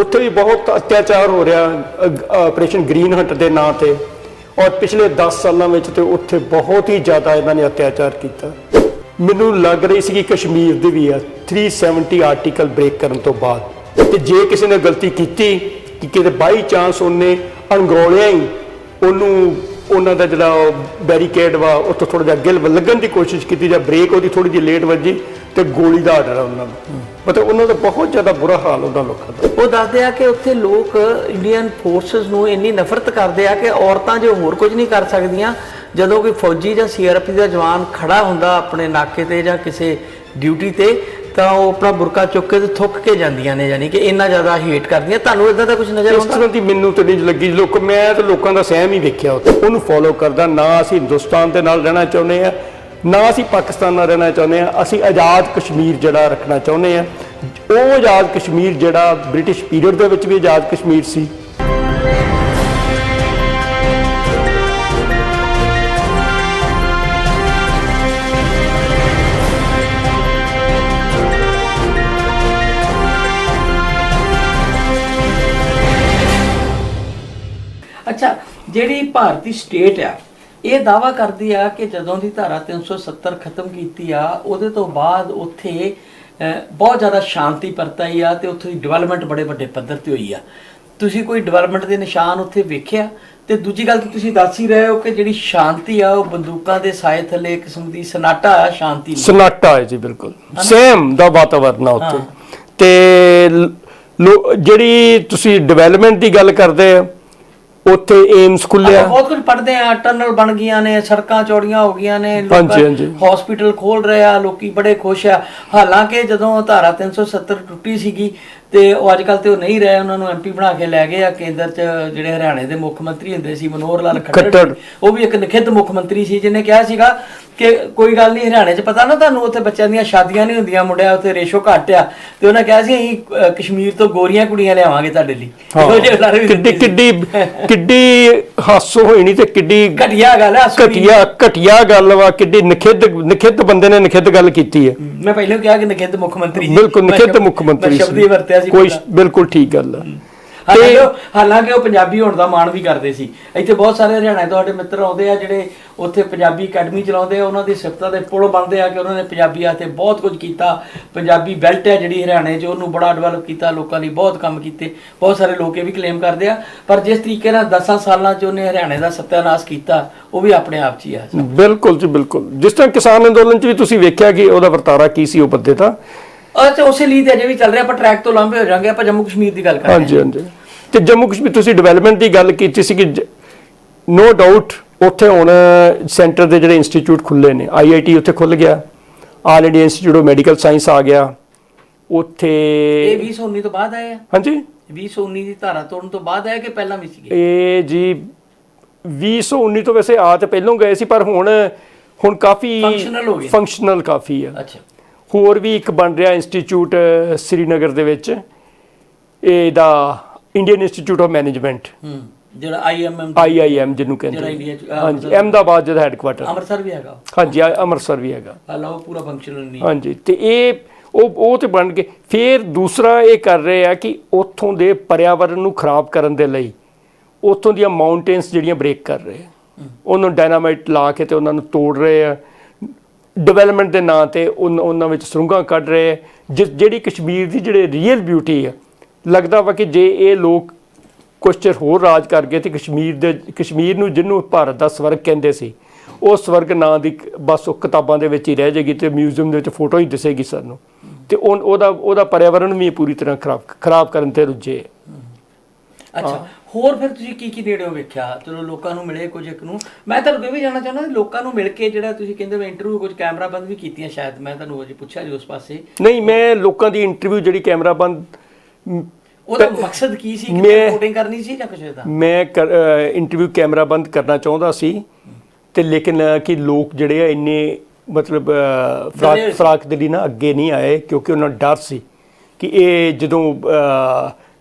ਉੱਥੇ ਵੀ ਬਹੁਤ ਅਤਿਆਚਾਰ ਹੋ ਰਿਹਾ ਆਪਰੇਸ਼ਨ ਗ੍ਰੀਨ ਹੰਟ ਦੇ ਨਾਂ ਤੇ। ਔਰ ਪਿਛਲੇ 10 ਸਾਲਾਂ ਵਿੱਚ ਤੇ ਉੱਥੇ ਬਹੁਤ ਹੀ ਜ਼ਿਆਦਾ ਇਹਨਾਂ ਨੇ ਅਤਿਆਚਾਰ ਕੀਤਾ। ਮੈਨੂੰ ਲੱਗ ਰਹੀ ਸੀ ਕਿ ਕਸ਼ਮੀਰ ਦੇ ਵੀ ਆ 370 ਆਰਟੀਕਲ ਬ੍ਰੇਕ ਕਰਨ ਤੋਂ ਬਾਅਦ। ਤੇ ਜੇ ਕਿਸੇ ਨੇ ਗਲਤੀ ਕੀਤੀ, ਕਿ ਕਿਤੇ ਬਾਈ ਚਾਂਸ ਉਹਨੇ ਅਣਗੌਲਿਆ ਹੀ ਉਹਨੂੰ ਉਹਨਾਂ ਦਾ ਜਿਹੜਾ ਬੈਰੀਕੇਡ ਵਾ ਉੱਥੋਂ ਥੋੜਾ ਜਿਹਾ ਅੱਗੇ ਲੱਗਣ ਦੀ ਕੋਸ਼ਿਸ਼ ਕੀਤੀ ਜਾਂ ਬ੍ਰੇਕ ਉਹਦੀ ਥੋੜੀ ਜਿਹੀ ਲੇਟ ਵੱਜੀ ਤੇ ਗੋਲੀ ਦਾ ਆਰਡਰ ਆ ਉਹਨਾਂ ਨੂੰ ਮਤਲਬ ਉਹਨਾਂ ਦਾ ਬਹੁਤ ਜ਼ਿਆਦਾ ਬੁਰਾ ਹਾਲ ਉਹਨਾਂ ਲੋਕਾਂ ਦਾ। ਉਹ ਦੱਸਦੇ ਆ ਕਿ ਉੱਥੇ ਲੋਕ ਇੰਡੀਅਨ ਫੋਰਸਸ ਨੂੰ ਇੰਨੀ ਨਫ਼ਰਤ ਕਰਦੇ ਆ ਕਿ ਔਰਤਾਂ ਜੋ ਹੋਰ ਕੁਝ ਨਹੀਂ ਕਰ ਸਕਦੀਆਂ ਜਦੋਂ ਕੋਈ ਫੌਜੀ ਜਾਂ ਸੀਆਰਪੀ ਦਾ ਜਵਾਨ ਖੜਾ ਹੁੰਦਾ ਆਪਣੇ ਨਾਕੇ ਤੇ ਜਾਂ ਕਿਸੇ ਡਿਊਟੀ ਤੇ ਤਾਂ ਉਹ ਆਪਣਾ ਬੁਰਕਾ ਚੁੱਕ ਕੇ ਤੇ ਥੁੱਕ ਕੇ ਜਾਂਦੀਆਂ ਨੇ ਯਾਨੀ ਕਿ ਇੰਨਾ ਜ਼ਿਆਦਾ ਹੇਟ ਕਰਦੀਆਂ। ਤੁਹਾਨੂੰ ਇਦਾਂ ਦਾ ਕੁਝ ਨਜ਼ਰ ਇਸ ਆਉਂਦਾ? ਤਰ੍ਹਾਂ ਦੀ ਮੈਨੂੰ ਤੇ ਨਹੀਂ ਲੱਗੀ। ਲੋਕ ਮੈਂ ਤਾਂ ਲੋਕਾਂ ਦਾ ਸਹਿਮ ਹੀ ਵੇਖਿਆ ਉੱਥੇ। ਉਹਨੂੰ ਫੋਲੋ ਕਰਦਾ ਨਾ ਅਸੀਂ ਹਿੰਦੁਸਤਾਨ ਦੇ ਨਾਲ ਰਹਿਣਾ ਚਾਹੁੰਦੇ ਆ ਨਾ ਅਸੀਂ ਪਾਕਿਸਤਾਨ ਨਾਲ ਰਹਿਣਾ ਚਾਹੁੰਦੇ ਆ ਅਸੀਂ ਆਜ਼ਾਦ ਕਸ਼ਮੀਰ ਜਿਹੜਾ ਰੱਖਣਾ ਚਾਹੁੰਦੇ ਆ ਉਹ ਆਜ਼ਾਦ ਕਸ਼ਮੀਰ ਜਿਹੜਾ ਬ੍ਰਿਟਿਸ਼ ਪੀਰੀਅਡ ਦੇ ਵਿੱਚ ਵੀ ਆਜ਼ਾਦ ਕਸ਼ਮੀਰ ਸੀ। ਜਿਹੜੀ ਭਾਰਤੀ ਸਟੇਟ ਆ ਇਹ ਦਾਵਾ ਕਰਦੀ ਆ ਕਿ ਜਦੋਂ ਦੀ ਧਾਰਾ 370 ਖਤਮ ਕੀਤੀ ਆ ਉਹਦੇ ਤੋਂ ਬਾਅਦ ਉੱਥੇ ਬਹੁਤ ਜ਼ਿਆਦਾ ਸ਼ਾਂਤੀ ਪਰਤਾਈ ਆ ਤੇ ਉੱਥੇ ਦੀ ਡਿਵੈਲਪਮੈਂਟ ਬੜੇ ਵੱਡੇ ਪੱਧਰ ਤੇ ਹੋਈ ਆ। ਤੁਸੀਂ ਕੋਈ ਡਿਵੈਲਪਮੈਂਟ ਦੇ ਨਿਸ਼ਾਨ ਉੱਥੇ ਵੇਖਿਆ? ਤੇ ਦੂਜੀ ਗੱਲ ਤੁਸੀਂ ਦੱਸ ਹੀ ਰਹੇ ਹੋ ਕਿ ਜਿਹੜੀ ਸ਼ਾਂਤੀ ਆ ਉਹ ਬੰਦੂਕਾਂ ਦੇ ਸਾਏ ਥੱਲੇ ਇੱਕ ਕਿਸਮ ਦੀ ਸਨਾਟਾ ਆ ਸ਼ਾਂਤੀ ਨੂੰ ਸਨਾਟਾ ਹੈ ਜੀ ਬਿਲਕੁਲ। ਸੇਮ ਦਾ ਵਾਤਾਵਰਨ ਆ ਉੱਥੇ। ਤੇ ਜਿਹੜੀ ਤੁਸੀਂ ਡਿਵੈਲਪਮੈਂਟ ਦੀ ਗੱਲ ਕਰਦੇ ਆ ਉੱਥੇ ਏਮਸ ਖੁੱਲਿਆ ਬਹੁਤ ਕੁਝ ਪੜ੍ਹਦੇ ਆ ਟਨਲ ਬਣ ਗਈਆਂ ਨੇ ਸੜਕਾਂ ਚੌੜੀਆਂ ਹੋ ਗਈਆਂ ਨੇ ਹਾਂਜੀ। ਹਸਪੀਟਲ ਖੋਲ ਰਹੇ ਆ ਲੋਕੀ ਬੜੇ ਖੁਸ਼ ਆ ਹਾਲਾਂਕਿ ਜਦੋਂ ਧਾਰਾ 370 ਟੁੱਟੀ ਸੀਗੀ ਤੇ ਉਹ ਅੱਜ ਕੱਲ ਤੇ ਉਹ ਨਹੀਂ ਰਹੇ ਉਹਨਾਂ ਨੂੰ ਐਮਪੀ ਬਣਾ ਕੇ ਲੈ ਗਏ ਆ ਕੇਂਦਰ 'ਚ ਜਿਹੜੇ ਹਰਿਆਣੇ ਦੇ ਮੁੱਖ ਮੰਤਰੀ ਹੁੰਦੇ ਸੀ ਮਨੋਹਰ ਲਾਲ ਖੱਟਰ। ਉਹ ਵੀ ਇੱਕ ਨਖਿੱਧ ਮੁੱਖ ਮੰਤਰੀ ਸੀ ਜਿਹਨੇ ਕਿਹਾ ਸੀਗਾ ਕਿ ਕੋਈ ਗੱਲ ਨਹੀਂ ਹਰਿਆਣੇ 'ਚ ਪਤਾ ਨਾ ਤੁਹਾਨੂੰ ਉੱਥੇ ਬੱਚਿਆਂ ਦੀਆਂ ਸ਼ਾਦੀਆਂ ਨਹੀਂ ਹੁੰਦੀਆਂ ਮੁੰਡਿਆਂ ਉੱਥੇ ਰੇਸ਼ੋ ਘੱਟ ਆ। ਤੇ ਉਹਨਾਂ ਕਿਹਾ ਸੀ ਅਸੀਂ ਕਸ਼ਮੀਰ ਤੋਂ ਗੋਰੀਆਂ ਕੁੜੀਆਂ ਲਿਆਵਾਂਗੇ ਤੁਹਾਡੇ ਲਈ। ਕਿੱਡੀ। ਕਿੱਡੀ ਕਿੱਡੀ ਹਾਸੋ ਹੋਈ ਨਹੀਂ ਤੇ ਕਿੱਡੀ ਘਟੀਆ ਗੱਲ ਆ। ਘਟੀਆ ਘਟੀਆ ਗੱਲ ਵਾ ਕਿੱਡੀ ਨਖਿੱਧ ਨਖਿੱਧ ਬੰਦੇ ਨੇ ਨਖਿੱਧ ਗੱਲ ਕੀਤੀ ਹੈ। ਮੈਂ ਪਹਿਲਾਂ ਕਿਹਾ ਕਿ ਨਖਿੱਧ ਮੁੱਖ ਮੰਤਰੀ। ਬਿਲਕੁਲ ਨਖਿੱਧ ਮੁੱਖ ਮੰਤਰੀ ਸ਼ਬਦ ਹੀ ਵਰਤਿਆ ਸੀ ਕੋਈ। ਬਿਲਕੁਲ ਠੀਕ ਗੱਲ ਆ। ਹਾਲਾਂਕਿ ਉਹ- ਹਾਲਾਂਕਿ ਉਹ ਪੰਜਾਬੀ ਹੋਣ ਦਾ ਮਾਣ ਵੀ ਕਰਦੇ ਸੀ। ਇੱਥੇ ਬਹੁਤ ਸਾਰੇ ਹਰਿਆਣਾ ਤੁਹਾਡੇ ਮਿੱਤਰ ਆਉਂਦੇ ਆ ਜਿਹੜੇ ਉੱਥੇ ਪੰਜਾਬੀ ਅਕੈਡਮੀ ਚਲਾਉਂਦੇ ਆ ਉਹਨਾਂ ਦੀ ਸਿਫਤਾਂ ਦੇ ਪੁਲ ਬਣਦੇ ਆ ਕਿ ਉਹਨਾਂ ਨੇ ਪੰਜਾਬੀ ਆਤੇ ਬਹੁਤ ਕੁਝ ਕੀਤਾ। ਪੰਜਾਬੀ ਬੈਲਟ ਹੈ ਜਿਹੜੀ ਹਰਿਆਣੇ 'ਚ ਉਹਨੂੰ ਬੜਾ ਡਿਵੈਲਪ ਕੀਤਾ ਲੋਕਾਂ ਲਈ ਬਹੁਤ ਕੰਮ ਕੀਤੇ। ਬਹੁਤ ਸਾਰੇ ਲੋਕ ਇਹ ਵੀ ਕਲੇਮ ਕਰਦੇ ਆ। ਪਰ ਜਿਸ ਤਰੀਕੇ ਨਾਲ 10 ਸਾਲਾਂ 'ਚ ਉਹਨੇ ਹਰਿਆਣੇ ਦਾ ਸੱਤਿਆਨਾਸ਼ ਕੀਤਾ ਉਹ ਵੀ ਆਪਣੇ ਆਪ 'ਚ ਹੀ ਆ। ਬਿਲਕੁਲ ਜੀ ਬਿਲਕੁਲ। ਜਿਸ ਤਰ੍ਹਾਂ ਕਿਸਾਨ ਅੰਦੋਲਨ ਚ ਵੀ ਤੁਸੀਂ ਵੇਖਿਆ ਕਿ ਉਹਦਾ ਵਰਤਾਰਾ ਕੀ ਸੀ ਉਹ ਬੰਦੇ ਦਾ ਔਰ ਤੇ ਉਸੇ ਲਈ ਤੇ ਅਜੇ ਵੀ ਚੱਲ ਰਿਹਾ ਆਪਾਂ ਟਰੈਕ ਤੋਂ ਲੰਬੇ ਹੋ ਜਾਾਂਗੇ ਆਪਾਂ ਜੰਮੂ ਕਸ਼ਮੀਰ ਦੀ ਗੱਲ ਕਰ ਰਹੇ ਹਾਂ। ਹਾਂਜੀ। ਹਾਂਜੀ ਤੇ ਜੰਮੂ ਕਸ਼ਮੀਰ ਤੁਸੀਂ ਡਿਵੈਲਪਮੈਂਟ ਦੀ ਗੱਲ ਕੀਤੀ ਸੀ ਕਿ ਨੋ ਡਾਊਟ ਉੱਥੇ ਹੁਣ ਸੈਂਟਰ ਦੇ ਜਿਹੜੇ ਇੰਸਟੀਚਿਊਟ ਖੁੱਲੇ ਨੇ ਆਈਆਈਟੀ ਉੱਥੇ ਖੁੱਲ ਗਿਆ all India institute of medical science ਆ ਗਿਆ ਉੱਥੇ ਇਹ 2019 ਤੋਂ ਬਾਅਦ ਆਏ ਆ? ਹਾਂਜੀ। 2019 ਦੀ ਧਾਰਾ ਤੋੜਨ ਤੋਂ ਬਾਅਦ ਆਇਆ ਕਿ ਪਹਿਲਾਂ ਵੀ ਸੀਗੇ? ਇਹ ਜੀ 2019 ਤੋਂ ਵੈਸੇ ਆ ਤੇ ਪਹਿਲੋਂ ਗਏ ਸੀ ਪਰ ਹੁਣ ਹੁਣ ਕਾਫੀ Functional ਹੋ ਗਏ। ਫੰਕਸ਼ਨਲ ਕਾਫੀ ਆ। ਅੱਛਾ। ਹੋਰ ਵੀ ਇੱਕ ਬਣ ਰਿਹਾ ਇੰਸਟੀਚਿਊਟ ਸ੍ਰੀਨਗਰ ਦੇ ਵਿੱਚ। ਇਹ ਦਾ ਇੰਡੀਅਨ ਇੰਸਟੀਚਿਊਟ ਆਫ ਮੈਨੇਜਮੈਂਟ। ਜਿਹੜਾ ਆਈਐਮਐਮ ਆਈਆਈਐਮ ਜਿਹਨੂੰ ਕਹਿੰਦੇ ਹਾਂਜੀ ਅਹਿਮਦਾਬਾਦ ਜਿਹਦਾ ਹੈੱਡਕੁਆਟਰ ਅੰਮ੍ਰਿਤਸਰ ਵੀ ਹੈਗਾ ਹਾਂਜੀ ਅੰਮ੍ਰਿਤਸਰ ਵੀ ਹੈਗਾ। ਹਾਲਾ ਉਹ ਪੂਰਾ ਫੰਕਸ਼ਨਲ ਨਹੀਂ। ਹਾਂਜੀ ਤੇ ਇਹ ਉਹ ਉਹ ਤੇ ਬਣ ਗਏ। ਫਿਰ ਦੂਸਰਾ ਇਹ ਕਰ ਰਹੇ ਆ ਕਿ ਉੱਥੋਂ ਦੇ ਪਰਿਆਵਰਣ ਨੂੰ ਖਰਾਬ ਕਰਨ ਦੇ ਲਈ ਉੱਥੋਂ ਦੀਆਂ ਮਾਊਂਟੇਨਸ ਜਿਹੜੀਆਂ ਬ੍ਰੇਕ ਕਰ ਰਹੇ ਆ। ਉਹਨਾਂ ਨੂੰ ਡਾਇਨਾਮਾਈਟ ਲਾ ਕੇ ਤੇ ਉਹਨਾਂ ਨੂੰ ਤੋੜ ਰਹੇ ਆ। ਡਿਵੈਲਪਮੈਂਟ ਦੇ ਨਾਂ ਤੇ ਉਨ- ਉਹਨਾਂ ਵਿੱਚ ਸੁਰੰਗਾਂ ਕੱਢ ਰਹੇ ਆ। ਜਿ- ਜਿਹੜੀ ਕਸ਼ਮੀਰ ਦੀ ਜਿਹੜੇ ਰੀਅਲ ਬਿਊਟੀ ਆ, ਲੱਗਦਾ ਵਾ ਕਿ ਜੇ ਇਹ ਲੋਕ ਕੁਛ ਚਿਰ ਹੋਰ ਰਾਜ ਕਰ ਗਏ ਤੇ ਕਸ਼ਮੀਰ ਦੇ ਕਸ਼ਮੀਰ ਨੂੰ ਜਿਹਨੂੰ ਭਾਰਤ ਦਾ ਸਵਰਗ ਕਹਿੰਦੇ ਸੀ, ਉਹ ਸਵਰਗ ਨਾਂ ਦੀ ਬਸ ਉਹ ਕਿਤਾਬਾਂ ਦੇ ਵਿੱਚ ਹੀ ਰਹਿ ਜਾਏਗੀ ਤੇ ਮਿਊਜ਼ੀਅਮ ਦੇ ਵਿੱਚ ਫੋਟੋ ਹੀ ਦਿਸੇਗੀ ਸਾਨੂੰ। ਤੇ ਉਹ- ਉਹਦਾ ਉਹਦਾ ਪਰਿਆਵਰਣ ਵੀ ਪੂਰੀ ਤਰ੍ਹਾਂ ਖਰਾਬ ਖਰਾਬ ਕਰਨ ਤੇ ਰੁੱਝੇ ਅੱਛਾ ਹੋਰ ਫਿਰ ਤੁਸੀਂ ਕੀ ਕੀ ਨੇੜਿਓਂ ਵੇਖਿਆ? ਚਲੋ ਲੋਕਾਂ ਨੂੰ ਮਿਲੇ ਕੁਝ ਇੱਕ ਨੂੰ। ਮੈਂ ਤੁਹਾਨੂੰ ਇਹ ਵੀ ਜਾਣਨਾ ਚਾਹੁੰਦਾ ਲੋਕਾਂ ਨੂੰ ਮਿਲ ਕੇ ਜਿਹੜਾ ਤੁਸੀਂ ਕਹਿੰਦੇ ਹੋ ਇੰਟਰਵਿਊ ਕੁਝ ਕੈਮਰਾ ਬੰਦ ਵੀ ਕੀਤੀਆਂ ਸ਼ਾਇਦ। ਮੈਂ ਤੁਹਾਨੂੰ ਅਜੇ ਪੁੱਛਿਆ ਜੀ ਉਸ ਪਾਸੇ। ਨਹੀਂ ਮੈਂ ਲੋਕਾਂ ਦੀ ਇੰਟਰਵਿਊ ਜਿਹੜੀ ਕੈਮਰਾ ਬੰਦ ਉਹਦਾ ਮਕਸਦ ਕੀ ਸੀ? ਕਿ ਰਿਪੋਰਟਿੰਗ ਕਰਨੀ ਸੀ ਜਾਂ ਕੁਝ ਇਹਦਾ? ਮੈਂ ਇੰਟਰਵਿਊ ਕੈਮਰਾ ਬੰਦ ਕਰਨਾ ਚਾਹੁੰਦਾ ਸੀ। ਤੇ ਲੇਕਿਨ ਕਿ ਲੋਕ ਜਿਹੜੇ ਆ ਇੰਨੇ ਮਤਲਬ ਫਰਾਕ ਦੇ ਲਈ ਨਾ ਅੱਗੇ ਨਹੀਂ ਆਏ ਕਿਉਂਕਿ ਉਹਨਾਂ ਡਰ ਸੀ ਕਿ ਇਹ ਜਦੋਂ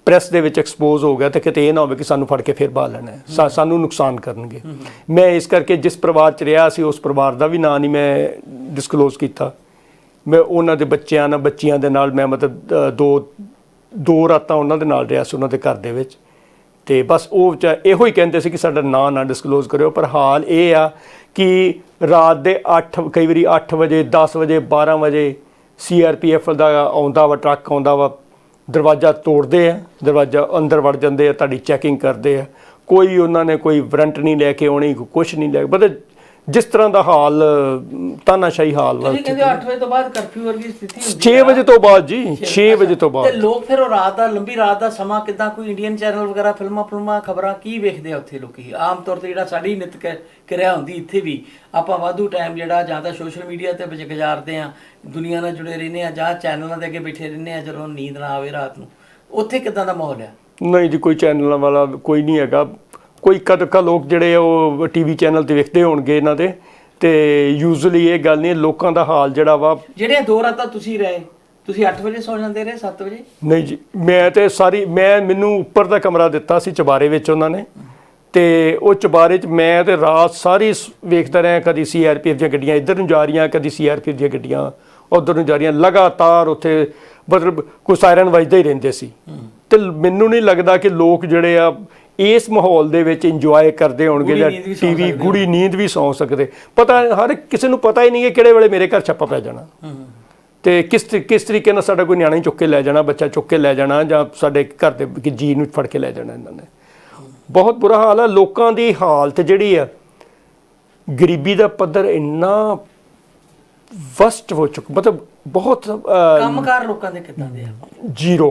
ਪ੍ਰੈਸ ਦੇ ਵਿੱਚ ਐਕਸਪੋਜ਼ ਹੋ ਗਿਆ ਤਾਂ ਕਿਤੇ ਇਹ ਨਾ ਹੋਵੇ ਕਿ ਸਾਨੂੰ ਫੜ ਕੇ ਫਿਰ ਬਾਹ ਲੈਣਾ ਸਾ- ਸਾਨੂੰ ਨੁਕਸਾਨ ਕਰਨਗੇ। ਮੈਂ ਇਸ ਕਰਕੇ ਜਿਸ ਪਰਿਵਾਰ 'ਚ ਰਿਹਾ ਸੀ, ਉਸ ਪਰਿਵਾਰ ਦਾ ਵੀ ਨਾਂ ਨਹੀਂ ਮੈਂ ਡਿਸਕਲੋਜ਼ ਕੀਤਾ। ਮੈਂ ਉਹਨਾਂ ਦੇ ਬੱਚਿਆਂ ਨਾਲ, ਬੱਚੀਆਂ ਦੇ ਨਾਲ, ਮੈਂ ਮਤਲਬ ਦੋ ਦੋ ਰਾਤਾਂ ਉਹਨਾਂ ਦੇ ਨਾਲ ਰਿਹਾ ਸੀ, ਉਹਨਾਂ ਦੇ ਘਰ ਦੇ ਵਿੱਚ। ਤੇ ਬਸ ਉਹ ਚ ਇਹੋ ਹੀ ਕਹਿੰਦੇ ਸੀ ਕਿ ਸਾਡਾ ਨਾਂ ਨਾ ਡਿਸਕਲੋਜ਼ ਕਰਿਓ, ਪਰ ਹਾਲ ਇਹ ਆ ਕਿ ਰਾਤ ਦੇ 8 ਕਈ ਵਾਰੀ 8 ਵਜੇ 10 ਵਜੇ 12 ਵਜੇ ਸੀਆਰਪੀਐਫ ਦਾ ਆਉਂਦਾ ਵਾ, ਟਰੱਕ ਆਉਂਦਾ ਵਾ ਦਰਵਾਜ਼ਾ ਤੋੜਦੇ ਆ, ਦਰਵਾਜ਼ਾ ਅੰਦਰ ਵੜ ਜਾਂਦੇ ਆ, ਤੁਹਾਡੀ ਚੈਕਿੰਗ ਕਰਦੇ ਆ। ਕੋਈ ਉਹਨਾਂ ਨੇ ਕੋਈ ਵਾਰੰਟ ਨਹੀਂ ਲੈ ਕੇ ਆਉਣੀ ਕੁਝ ਨਹੀਂ ਲੈ ਮਤਲਬ ਜਿਸ ਤਰ੍ਹਾਂ ਦਾ ਹਾਲ ਤਾਨਾਸ਼ਾਹੀ ਹਾਲ ਵਾ ਤੁਸੀਂ ਕਹਿੰਦੇ 8 ਵਜੇ ਤੋਂ ਬਾਅਦ ਕਰਫਿਊ ਵਰਗੀ ਸਥਿਤੀ ਹੁੰਦੀ 6 ਆ। ਵਜੇ ਤੋਂ ਬਾਅਦ ਜੀ 6 ਵਜੇ ਤੋਂ ਤੇ ਬਾਅਦ। ਲੋਕ ਫਿਰ ਉਹ ਰਾਤ ਦਾ ਲੰਬੀ ਰਾਤ ਦਾ ਸਮਾਂ ਕਿਦਾਂ ਕੋਈ ਇੰਡੀਅਨ ਚੈਨਲ ਵਗੈਰਾ ਫਿਲਮਾਂ ਫਿਲਮਾਂ ਖਬਰਾਂ ਕੀ ਵੇਖਦੇ ਆ ਉੱਥੇ ਲੋਕੀ? ਆਮ ਤੌਰ ਤੇ ਜਿਹੜਾ ਸਾਡੀ ਨਿਤ ਕਿਰਿਆ ਹੁੰਦੀ ਇੱਥੇ ਵੀ ਆਪਾਂ ਵਾਧੂ ਟਾਈਮ ਜਿਹੜਾ ਜਾਂ ਤਾਂ ਸੋਸ਼ਲ ਮੀਡੀਆ ਤੇ ਵਿੱਚ ਗੁਜ਼ਾਰਦੇ ਆ ਦੁਨੀਆ ਨਾਲ ਜੁੜੇ ਰਹਿੰਦੇ ਆ ਜਾਂ ਚੈਨਲਾਂ ਦੇ ਅੱਗੇ ਬੈਠੇ ਰਹਿੰਦੇ ਆ ਜਦੋਂ ਨੀਂਦ ਨਾ ਆਵੇ ਰਾਤ ਨੂੰ। ਉੱਥੇ ਕਿਦਾਂ ਦਾ ਮਾਹੌਲ ਆ? ਨਹੀਂ ਜੀ ਕੋਈ ਚੈਨਲਾਂ ਵਾਲਾ ਕੋਈ ਨਹੀਂ ਹੈਗਾ। ਕੋਈ ਕਦਕਾ ਲੋਕ ਜਿਹੜੇ ਆ ਉਹ ਟੀਵੀ ਚੈਨਲ ਤੇ ਵੇਖਦੇ ਹੋਣਗੇ ਇਹਨਾਂ ਦੇ ਤੇ ਯੂਜ਼ੂਲੀ ਇਹ ਗੱਲ ਨਹੀਂ ਲੋਕਾਂ ਦਾ ਹਾਲ ਜਿਹੜਾ ਵਾ ਜਿਹੜੇ ਦੋ ਰਾਤਾਂ ਤੁਸੀਂ ਰਹੇ ਤੁਸੀਂ 8 ਵਜੇ ਸੌ ਜਾਂਦੇ ਰਹੇ 7 ਵਜੇ? ਨਹੀਂ ਜੀ ਮੈਂ ਤੇ ਸਾਰੀ ਮੈਂ ਮੈਨੂੰ ਉੱਪਰ ਦਾ ਕਮਰਾ ਦਿੱਤਾ ਸੀ ਚਬਾਰੇ ਵਿੱਚ ਉਹਨਾਂ ਨੇ ਤੇ ਉਹ ਚਬਾਰੇ 'ਚ ਮੈਂ ਤੇ ਰਾਤ ਸਾਰੀ ਸ- ਵੇਖਦਾ ਰਿਹਾ ਕਦੀ ਸੀਆਰਪੀਐਫ ਦੀਆਂ ਗੱਡੀਆਂ ਇੱਧਰ ਨੂੰ ਜਾ ਰਹੀਆਂ ਕਦੀ ਸੀਆਰਪੀਐਫ ਦੀਆਂ ਗੱਡੀਆਂ ਉਧਰ ਨੂੰ ਜਾ ਰਹੀਆਂ ਲਗਾਤਾਰ ਉੱਥੇ ਮਤਲਬ ਕੋਈ ਸਾਇਰਨ ਵੱਜਦੇ ਹੀ ਰਹਿੰਦੇ ਸੀ। ਤੇ ਮੈਨੂੰ ਨਹੀਂ ਲੱਗਦਾ ਕਿ ਲੋਕ ਜਿਹੜੇ ਆ ਇਸ ਮਾਹੌਲ ਦੇ ਵਿੱਚ ਇੰਜੋਏ ਕਰਦੇ ਹੋਣਗੇ ਜਾਂ ਟੀਵੀ ਗੂੜੀ ਨੀਂਦ ਵੀ ਸੌਂ ਸਕਦੇ। ਪਤਾ ਹਰ ਕਿਸੇ ਨੂੰ ਪਤਾ ਹੀ ਨਹੀਂ ਹੈ ਕਿਹੜੇ ਵੇਲੇ ਮੇਰੇ ਘਰ ਛਾਪਾ ਪੈ ਜਾਣਾ। ਤੇ ਕਿਸ ਕਿਸ ਤਰੀਕੇ ਨਾਲ ਸਾਡਾ ਕੋਈ ਨਿਆਣਾ ਹੀ ਚੁੱਕ ਕੇ ਲੈ ਜਾਣਾ ਬੱਚਾ ਚੁੱਕ ਕੇ ਲੈ ਜਾਣਾ ਜਾਂ ਸਾਡੇ ਘਰ ਦੇ ਜੀ ਨੂੰ ਫੜ ਕੇ ਲੈ ਜਾਣਾ ਇਹਨਾਂ ਨੇ। ਬਹੁਤ ਬੁਰਾ ਹਾਲ ਹੈ ਲੋਕਾਂ ਦੀ ਹਾਲਤ ਜਿਹੜੀ ਆ ਗਰੀਬੀ ਦਾ ਪੱਧਰ ਇੰਨਾ ਵਸਟ ਹੋ ਚੁੱਕਾ ਮਤਲਬ ਬਹੁਤ ਕੰਮਕਾਰ ਲੋਕਾਂ ਦੇ ਕਿਦਾਂ ਦੇ ਆ? ਜ਼ੀਰੋ।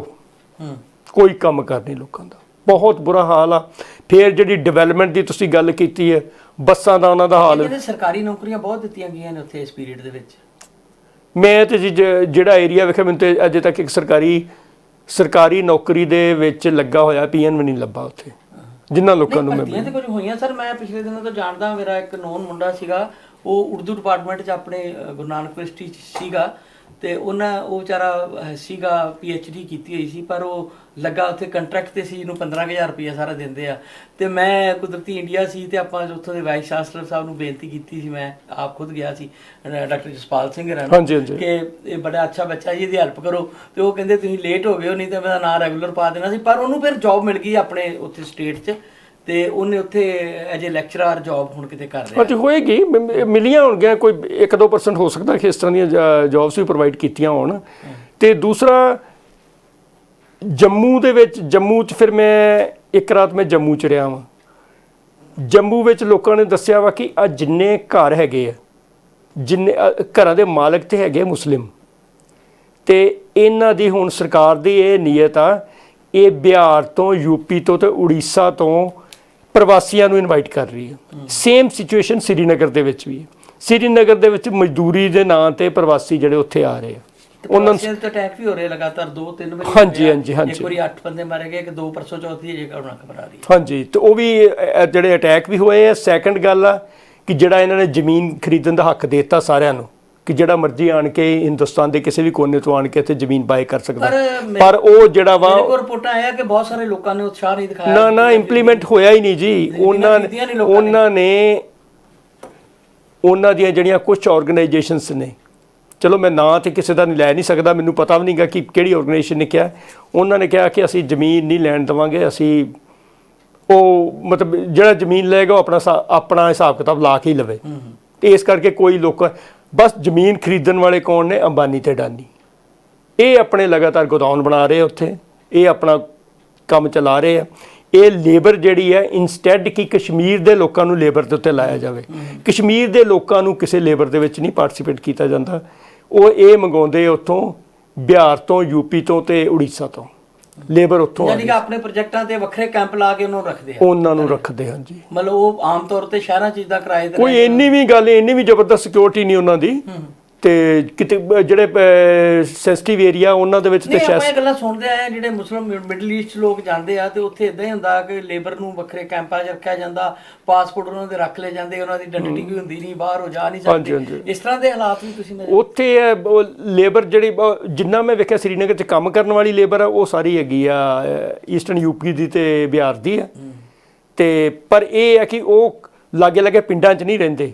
ਹੂੰ। ਕੋਈ ਕੰਮ ਕਰ ਨਹੀਂ ਲੋਕਾਂ ਦਾ। ਬਹੁਤ ਬੁਰਾ ਹਾਲ ਆ। ਫਿਰ ਜਿਹੜੀ ਡਿਵੈਲਪਮੈਂਟ ਦੀ ਤੁਸੀਂ ਗੱਲ ਕੀਤੀ ਹੈ ਬੱਸਾਂ ਦਾ ਉਹਨਾਂ ਦਾ ਹਾਲ। ਕਹਿੰਦੇ ਸਰਕਾਰੀ ਨੌਕਰੀਆਂ ਬਹੁਤ ਦਿੱਤੀਆਂ ਗਈਆਂ ਨੇ ਉੱਥੇ ਇਸ ਪੀਰੀਅਡ ਦੇ ਵਿੱਚ। ਮੈਂ ਤੇ ਜਿਹੜਾ ਏਰੀਆ ਵੇਖਿਆ ਮੈਨੂੰ ਤੇ ਅਜੇ ਤੱਕ ਇੱਕ ਸਰਕਾਰੀ ਸਰਕਾਰੀ ਨੌਕਰੀ ਦੇ ਵਿੱਚ ਲੱਗਾ ਹੋਇਆ ਪੀਐਨ ਵੀ ਨਹੀਂ ਲੱਭਾ ਉੱਥੇ। ਜਿੰਨਾ ਲੋਕਾਂ ਨੂੰ ਮੈਂ ਭਰਤੀਆਂ ਤੇ ਕੁਝ ਹੋਈਆਂ। ਸਰ ਮੈਂ ਪਿਛਲੇ ਦਿਨਾਂ ਤੋਂ ਜਾਣਦਾ ਮੇਰਾ ਇੱਕ ਨੋਨ ਮੁੰਡਾ ਸੀਗਾ ਉਹ ਉਰਦੂ ਡਿਪਾਰਟਮੈਂਟ 'ਚ ਆਪਣੇ ਗੁਰੂ ਨਾਨਕ ਯੂਨੀਵਰਸਿਟੀ 'ਚ ਸੀਗਾ। ਤੇ ਉਹਨਾਂ ਉਹ ਵਿਚਾਰਾ ਸੀਗਾ ਡੀ ਕੀਤੀ ਹੋਈ ਸੀ ਪਰ ਉਹ ਲੱਗਾ ਉੱਥੇ ਕੰਟਰੈਕਟ ਤੇ ਸੀ ਜਿਹਨੂੰ 15000 ਰੁਪਏ ਸਾਰਾ ਦਿੰਦੇ ਆ। ਤੇ ਮੈਂ ਕੁਦਰਤੀ ਇੰਡੀਆ ਸੀ ਤੇ ਆਪਾਂ ਉੱਥੋਂ ਦੇ ਵਾਈਸ ਚਾਂਸਲਰ ਸਾਹਿਬ ਨੂੰ ਬੇਨਤੀ ਕੀਤੀ ਸੀ ਮੈਂ ਆਪ ਖੁਦ ਗਿਆ ਸੀ ਡਾਕਟਰ ਜਸਪਾਲ ਸਿੰਘ ਹਾਂਜੀ। ਕਿ ਇਹ ਬੜਾ ਅੱਛਾ ਬੱਚਾ ਜੀ ਇਹਦੀ ਹੈਲਪ ਕਰੋ। ਤੇ ਉਹ ਕਹਿੰਦੇ ਤੁਸੀਂ ਲੇਟ ਹੋ ਗਏ ਹੋ ਨਹੀਂ ਤਾਂ ਮੈਂ ਨਾਂ ਰੈਗੂਲਰ ਪਾ ਦੇਣਾ ਸੀ। ਪਰ ਉਹਨੂੰ ਫਿਰ ਜੌਬ ਮਿਲ ਗਈ ਆਪਣੇ ਉੱਥੇ ਸਟੇਟ 'ਚ ਤੇ ਉਹਨੇ ਉੱਥੇ ਐਜ ਅ ਲੈਕਚਰਰ ਜੌਬ ਹੁਣ ਕਿਤੇ ਕਰ ਰਿਹਾ। ਅਤੇ ਹੋਏਗੀ। ਮਿਲੀਆਂ ਹੋਣਗੀਆਂ ਕੋਈ 1-2% ਹੋ ਸਕਦਾ ਕਿ ਇਸ ਤਰ੍ਹਾਂ ਦੀਆਂ ਜੌਬਸ ਵੀ ਪ੍ਰੋਵਾਈਡ ਕੀਤੀਆਂ ਹੋਣ। ਤੇ ਦੂਸਰਾ ਜੰਮੂ ਦੇ ਵਿੱਚ ਜੰਮੂ 'ਚ ਫਿਰ ਮੈਂ ਇੱਕ ਰਾਤ ਮੈਂ ਜੰਮੂ 'ਚ ਰਿਹਾ ਵਾਂ। ਜੰਮੂ ਵਿੱਚ ਲੋਕਾਂ ਨੇ ਦੱਸਿਆ ਵਾ ਕਿ ਆ ਜਿੰਨੇ ਘਰ ਹੈਗੇ ਆ ਜਿੰਨੇ ਘਰਾਂ ਦੇ ਮਾਲਕ ਤੇ ਹੈਗੇ ਮੁਸਲਿਮ। ਤੇ ਇਹਨਾਂ ਦੀ ਹੁਣ ਸਰਕਾਰ ਦੀ ਇਹ ਨੀਅਤ ਆ ਇਹ ਬਿਹਾਰ ਤੋਂ ਯੂਪੀ ਤੋਂ ਤੇ ਉੜੀਸਾ ਤੋਂ ਪ੍ਰਵਾਸੀਆਂ ਨੂੰ ਇਨਵਾਈਟ ਕਰ ਰਹੀ ਹੈ। ਸੇਮ ਸਿਚੁਏਸ਼ਨ ਸ੍ਰੀਨਗਰ ਦੇ ਵਿੱਚ ਵੀ ਹੈ ਸ੍ਰੀਨਗਰ ਦੇ ਵਿੱਚ ਮਜ਼ਦੂਰੀ ਦੇ ਨਾਂ ਤੇ ਪ੍ਰਵਾਸੀ ਜਿਹੜੇ ਉੱਥੇ ਆ ਰਹੇ ਆ। ਉਹਨਾਂ ਨੂੰ ਤੇ ਅਟੈਕ ਵੀ ਹੋ ਰਹੇ ਲਗਾਤਾਰ 2-3 ਵਾਰੀ ਹਾਂਜੀ। ਹਾਂਜੀ, ਹਾਂਜੀ। ਇੱਕ ਵਾਰੀ 8 ਬੰਦੇ ਮਾਰੇ ਗਏ ਇੱਕ ਦੋ ਪਰਸੋਂ ਚੌਥੀ ਜੇ ਕਰਨਾ ਖਬਰ ਆ ਰਹੀ। ਹਾਂਜੀ ਤੇ ਉਹ ਵੀ ਜਿਹੜੇ ਅਟੈਕ ਵੀ ਹੋਏ ਆ ਸੈਕੰਡ ਗੱਲ ਆ ਕਿ ਜਿਹੜਾ ਇਹਨਾਂ ਨੇ ਜ਼ਮੀਨ ਖਰੀਦਣ ਦਾ ਹੱਕ ਦਿੱਤਾ ਸਾਰਿਆਂ ਨੂੰ ਕਿ ਜਿਹੜਾ ਮਰਜ਼ੀ ਆਣ ਕੇ ਹਿੰਦੁਸਤਾਨ ਦੇ ਕਿਸੇ ਵੀ ਕੋਨੇ ਤੋਂ ਆਣ ਕੇ ਇੱਥੇ ਜ਼ਮੀਨ ਬਾਏ ਕਰ ਸਕਦਾ ਪਰ ਉਹ ਜਿਹੜਾ ਵਾ ਮੇਰੇ ਕੋਲ ਰਿਪੋਰਟਾਂ ਆਇਆ ਕਿ ਬਹੁਤ ਸਾਰੇ ਲੋਕਾਂ ਨੇ ਉਤਸ਼ਾਹ ਨਹੀਂ ਦਿਖਾਇਆ ਨਾ ਨਾ ਇੰਪਲੀਮੈਂਟ ਹੋਇਆ ਹੀ ਨਹੀਂ ਜੀ ਉਹਨਾਂ ਨੇ। ਉਹਨਾਂ ਨੇ ਉਹਨਾਂ ਦੀਆਂ ਜਿਹੜੀਆਂ ਕੁਝ ਆਰਗੇਨਾਈਜੇਸ਼ਨਸ ਨੇ ਚਲੋ ਮੈਂ ਨਾਂ ਤੇ ਕਿਸੇ ਦਾ ਨਹੀਂ ਲੈ ਨਹੀਂ ਸਕਦਾ ਮੈਨੂੰ ਪਤਾ ਵੀ ਨਹੀਂਗਾ ਕਿ ਕਿਹੜੀ ਆਰਗੇਨਾਈਜੇਸ਼ਨ ਨੇ ਕਿਹਾ। ਉਹਨਾਂ ਨੇ ਕਿਹਾ ਕਿ ਅਸੀਂ ਜ਼ਮੀਨ ਨਹੀਂ ਲੈਣ ਦੇਵਾਂਗੇ ਅਸੀਂ ਉਹ ਮਤਲਬ ਜਿਹੜਾ ਜ਼ਮੀਨ ਲਏਗਾ ਉਹ ਆਪਣਾ ਆਪਣਾ ਹਿਸਾਬ ਕਿਤਾਬ ਲਾ ਕੇ ਹੀ ਲਵੇ। ਤੇ ਇਸ ਕਰਕੇ ਕੋਈ ਲੋਕ ਬਸ ਜ਼ਮੀਨ ਖਰੀਦਣ ਵਾਲੇ ਕੌਣ ਨੇ? ਅੰਬਾਨੀ ਤੇ ਅਡਾਨੀ। ਇਹ ਆਪਣੇ ਲਗਾਤਾਰ ਗੋਦਾਮ ਬਣਾ ਰਹੇ ਉੱਥੇ। ਇਹ ਆਪਣਾ ਕੰਮ ਚਲਾ ਰਹੇ ਆ। ਇਹ ਲੇਬਰ ਜਿਹੜੀ ਹੈ ਇਨਸਟੈਡ ਕਿ ਕਸ਼ਮੀਰ ਦੇ ਲੋਕਾਂ ਨੂੰ ਲੇਬਰ ਦੇ ਉੱਤੇ ਲਾਇਆ ਜਾਵੇ। ਕਸ਼ਮੀਰ ਦੇ ਲੋਕਾਂ ਨੂੰ ਕਿਸੇ ਲੇਬਰ ਦੇ ਵਿੱਚ ਨਹੀਂ ਪਾਰਟਿਸਿਪੇਟ ਕੀਤਾ ਜਾਂਦਾ। ਉਹ ਇਹ ਮੰਗਾਉਂਦੇ ਉੱਥੋਂ ਬਿਹਾਰ ਤੋਂ ਯੂਪੀ ਤੋਂ ਤੇ ਉੜੀਸਾ ਤੋਂ। ਲੇਬਰ ਉੱਥੋਂ ਯਾਨੀ ਕਿ ਆਪਣੇ ਪ੍ਰੋਜੈਕਟਾਂ ਤੇ ਵੱਖਰੇ ਕੈਂਪ ਲਾ ਕੇ ਉਹਨੂੰ ਰੱਖਦੇ ਆ। ਉਹਨਾਂ ਨੂੰ ਰੱਖਦੇ ਹਨ ਜੀ ਮਤਲਬ ਉਹ ਆਮ ਤੌਰ ਤੇ ਸ਼ਹਿਰਾਂ 'ਚ ਜਿੱਦਾਂ ਕਿਰਾਏ ਤੇ ਕੋਈ ਇੰਨੀ ਵੀ ਗੱਲ ਇੰਨੀ ਵੀ ਜ਼ਬਰਦਸਤ ਸਿਕਿਉਰਿਟੀ ਨਹੀਂ ਉਹਨਾਂ ਦੀ। ਤੇ ਕਿਤੇ ਬ- ਜਿਹੜੇ ਸੈਂਸਿਟਿਵ ਏਰੀਆ ਉਹਨਾਂ ਦੇ ਵਿੱਚ ਤੇ ਨਹੀਂ ਆਪਾਂ ਇਹ ਗੱਲਾਂ ਸੁਣਦੇ ਆਏ ਆ, ਜਿਹੜੇ ਮੁਸਲਮ ਮਿਡਲ ਈਸਟ ਲੋਕ ਜਾਂਦੇ ਆ ਤੇ ਉੱਥੇ ਇਦਾਂ ਹੀ ਹੁੰਦਾ ਕਿ ਲੇਬਰ ਨੂੰ ਵੱਖਰੇ ਕੈਂਪਾਂ 'ਚ ਰੱਖਿਆ ਜਾਂਦਾ ਪਾਸਪੋਰਟ ਉਹਨਾਂ ਦੇ ਰੱਖ ਲਏ ਜਾਂਦੇ ਉਹਨਾਂ ਦੀ ਆਇਡੈਂਟੀ ਵੀ ਹੁੰਦੀ ਨਹੀਂ ਬਾਹਰ ਹੋ ਜਾ ਨਹੀਂ ਹਾਂਜੀ, ਸਕਦੇ। ਹਾਂਜੀ। ਇਸ ਤਰ੍ਹਾਂ ਦੇ ਹਾਲਾਤ ਵੀ ਤੁਸੀਂ ਨਜ਼ਰ ਉੱਥੇ ਹੈ ਲੇਬਰ ਜਿਹੜੀ ਬ- ਜਿੰਨਾ ਮੈਂ ਵੇਖਿਆ ਸ੍ਰੀਨਗਰ 'ਚ ਕੰਮ ਕਰਨ ਵਾਲੀ ਲੇਬਰ ਆ ਉਹ ਸਾਰੀ ਹੈਗੀ ਆ ਈਸਟਰਨ ਯੂਪੀ ਦੀ ਤੇ ਬਿਹਾਰ ਦੀ ਆ। ਤੇ ਪਰ ਇਹ ਹੈ ਕਿ ਉਹ ਲਾਗੇ ਲਾਗੇ ਪਿੰਡਾਂ 'ਚ ਨਹੀਂ ਰਹਿੰਦੇ।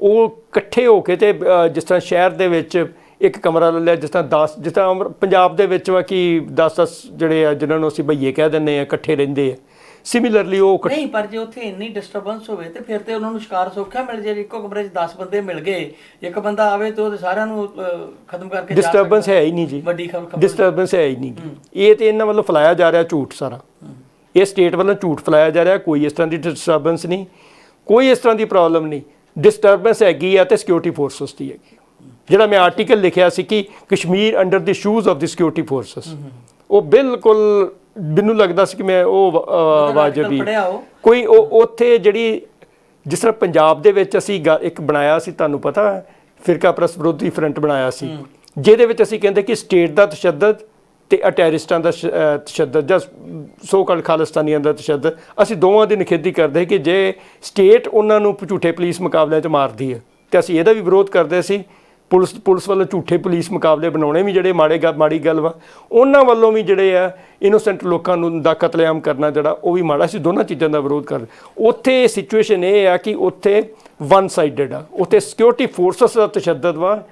ਉਹ ਇਕੱਠੇ ਹੋ ਕੇ ਤੇ ਜਿਸ ਤਰ੍ਹਾਂ ਸ਼ਹਿਰ ਦੇ ਵਿੱਚ ਇੱਕ ਕਮਰਾ ਲੈ ਲਿਆ ਜਿਸ ਤਰ੍ਹਾਂ 10 ਜਿਸ ਤਰ੍ਹਾਂ ਪੰਜਾਬ ਦੇ ਵਿੱਚ ਵਾ ਕਿ 10 10 ਜਿਹੜੇ ਆ ਜਿਨ੍ਹਾਂ ਨੂੰ ਅਸੀਂ ਭਈਏ ਕਹਿ ਦਿੰਦੇ ਆ ਇਕੱਠੇ ਰਹਿੰਦੇ ਆ। ਸਿਮਿਲਰਲੀ ਉਹ ਨਹੀਂ ਪਰ ਜੇ ਉੱਥੇ ਇੰਨੀ ਡਿਸਟਰਬੈਂਸ ਹੋਵੇ ਤੇ ਫਿਰ ਤੇ ਉਹਨਾਂ ਨੂੰ ਸ਼ਿਕਾਰ ਸੌਖਾ ਮਿਲ ਜੇ ਇੱਕੋ ਕਮਰੇ 'ਚ 10 ਬੰਦੇ ਮਿਲ ਗਏ ਇੱਕ ਬੰਦਾ ਆਵੇ ਤੇ ਉਹ ਸਾਰਿਆਂ ਨੂੰ ਖਤਮ ਕਰਕੇ ਡਿਸਟਰਬੈਂਸ। ਹੈ ਹੀ ਨਹੀਂ ਜੀ। ਵੱਡੀ ਖਬਰ ਡਿਸਟਰਬੈਂਸ ਹੈ ਹੀ ਨਹੀਂ। ਇਹ ਤੇ ਇਹਨਾਂ ਵੱਲੋਂ ਫਲਾਇਆ ਜਾ ਰਿਹਾ ਝੂਠ ਸਾਰਾ। ਇਹ ਸਟੇਟ ਵੱਲੋਂ ਝੂਠ ਫਲਾਇਆ ਜਾ ਰਿਹਾ ਕੋਈ ਇਸ ਤਰ੍ਹਾਂ ਦੀ ਡਿਸਟਰਬੈਂਸ ਨਹੀਂ। ਕੋਈ ਇਸ ਤਰ੍ਹਾਂ ਦੀ ਪ੍ਰੋਬਲਮ ਨਹੀਂ। ਡਿਸਟਰਬੈਂਸ ਹੈਗੀ ਆ ਤੇ ਸਿਕਿਉਰਿਟੀ ਫੋਰਸਸ ਦੀ ਹੈਗੀ। ਜਿਹੜਾ ਮੈਂ ਆਰਟੀਕਲ ਲਿਖਿਆ ਸੀ ਕਿ Kashmir under the shoes of the security forces ਉਹ ਬਿਲਕੁਲ ਮੈਨੂੰ ਲੱਗਦਾ ਸੀ ਕਿ ਮੈਂ ਉਹ ਵਾਜਬੀ। ਕੋਈ ਉਹ ਉੱਥੇ ਜਿਹੜੀ ਜਿਸ ਤਰ੍ਹਾਂ ਪੰਜਾਬ ਦੇ ਵਿੱਚ ਅਸੀਂ ਇੱਕ ਬਣਾਇਆ ਸੀ ਤੁਹਾਨੂੰ ਪਤਾ ਫਿਰਕਾ ਪ੍ਰਸ ਵਿਰੋਧੀ ਫਰੰਟ ਬਣਾਇਆ ਸੀ। ਜਿਹਦੇ ਵਿੱਚ ਅਸੀਂ ਕਹਿੰਦੇ ਕਿ ਸਟੇਟ ਦਾ ਤਸ਼ੱਦਦ ਤੇ ਅਟੈਰਿਸਟਾਂ ਦਾ ਸ਼- ਤਸ਼ੱਦਦ ਜਾਂ ਸੋ ਕਾਲ ਖਾਲਿਸਤਾਨੀਆਂ ਦਾ ਤਸ਼ੱਦਦ, ਅਸੀਂ ਦੋਵਾਂ ਦੀ ਨਿਖੇਧੀ ਕਰਦੇ ਕਿ ਜੇ ਸਟੇਟ ਉਹਨਾਂ ਨੂੰ ਝੂਠੇ ਪੁਲਿਸ ਮੁਕਾਬਲਿਆਂ 'ਚ ਮਾਰਦੀ ਹੈ, ਤੇ ਅਸੀਂ ਇਹਦਾ ਵੀ ਵਿਰੋਧ ਕਰਦੇ ਸੀ। ਪੁਲਿਸ ਪੁਲਿਸ ਵੱਲੋਂ ਝੂਠੇ ਪੁਲਿਸ ਮੁਕਾਬਲੇ ਬਣਾਉਣੇ ਵੀ ਜਿਹੜੇ ਮਾੜੇ ਗ- ਮਾੜੀ ਗੱਲ ਵਾ। ਉਹਨਾਂ ਵੱਲੋਂ ਵੀ ਜਿਹੜੇ ਆ ਇਨੋਸੈਂਟ ਲੋਕਾਂ ਨੂੰ ਦਾ ਕਤਲੇਆਮ ਕਰਨਾ ਜਿਹੜਾ, ਉਹ ਵੀ ਮਾੜਾ। ਸੀ ਦੋਨਾਂ ਚੀਜ਼ਾਂ ਦਾ ਵਿਰੋਧ ਕਰਦੇ। ਉੱਥੇ ਸਿਚੁਏਸ਼ਨ ਇਹ ਆ ਕਿ ਉੱਥੇ ਵਨ ਸਾਈਡਡ ਆ। ਉੱਥੇ ਸਿਕਿਉਰਿਟੀ ਫੋਰਸਸ ਦਾ ਤਸ਼ੱਦਦ ਵਾ।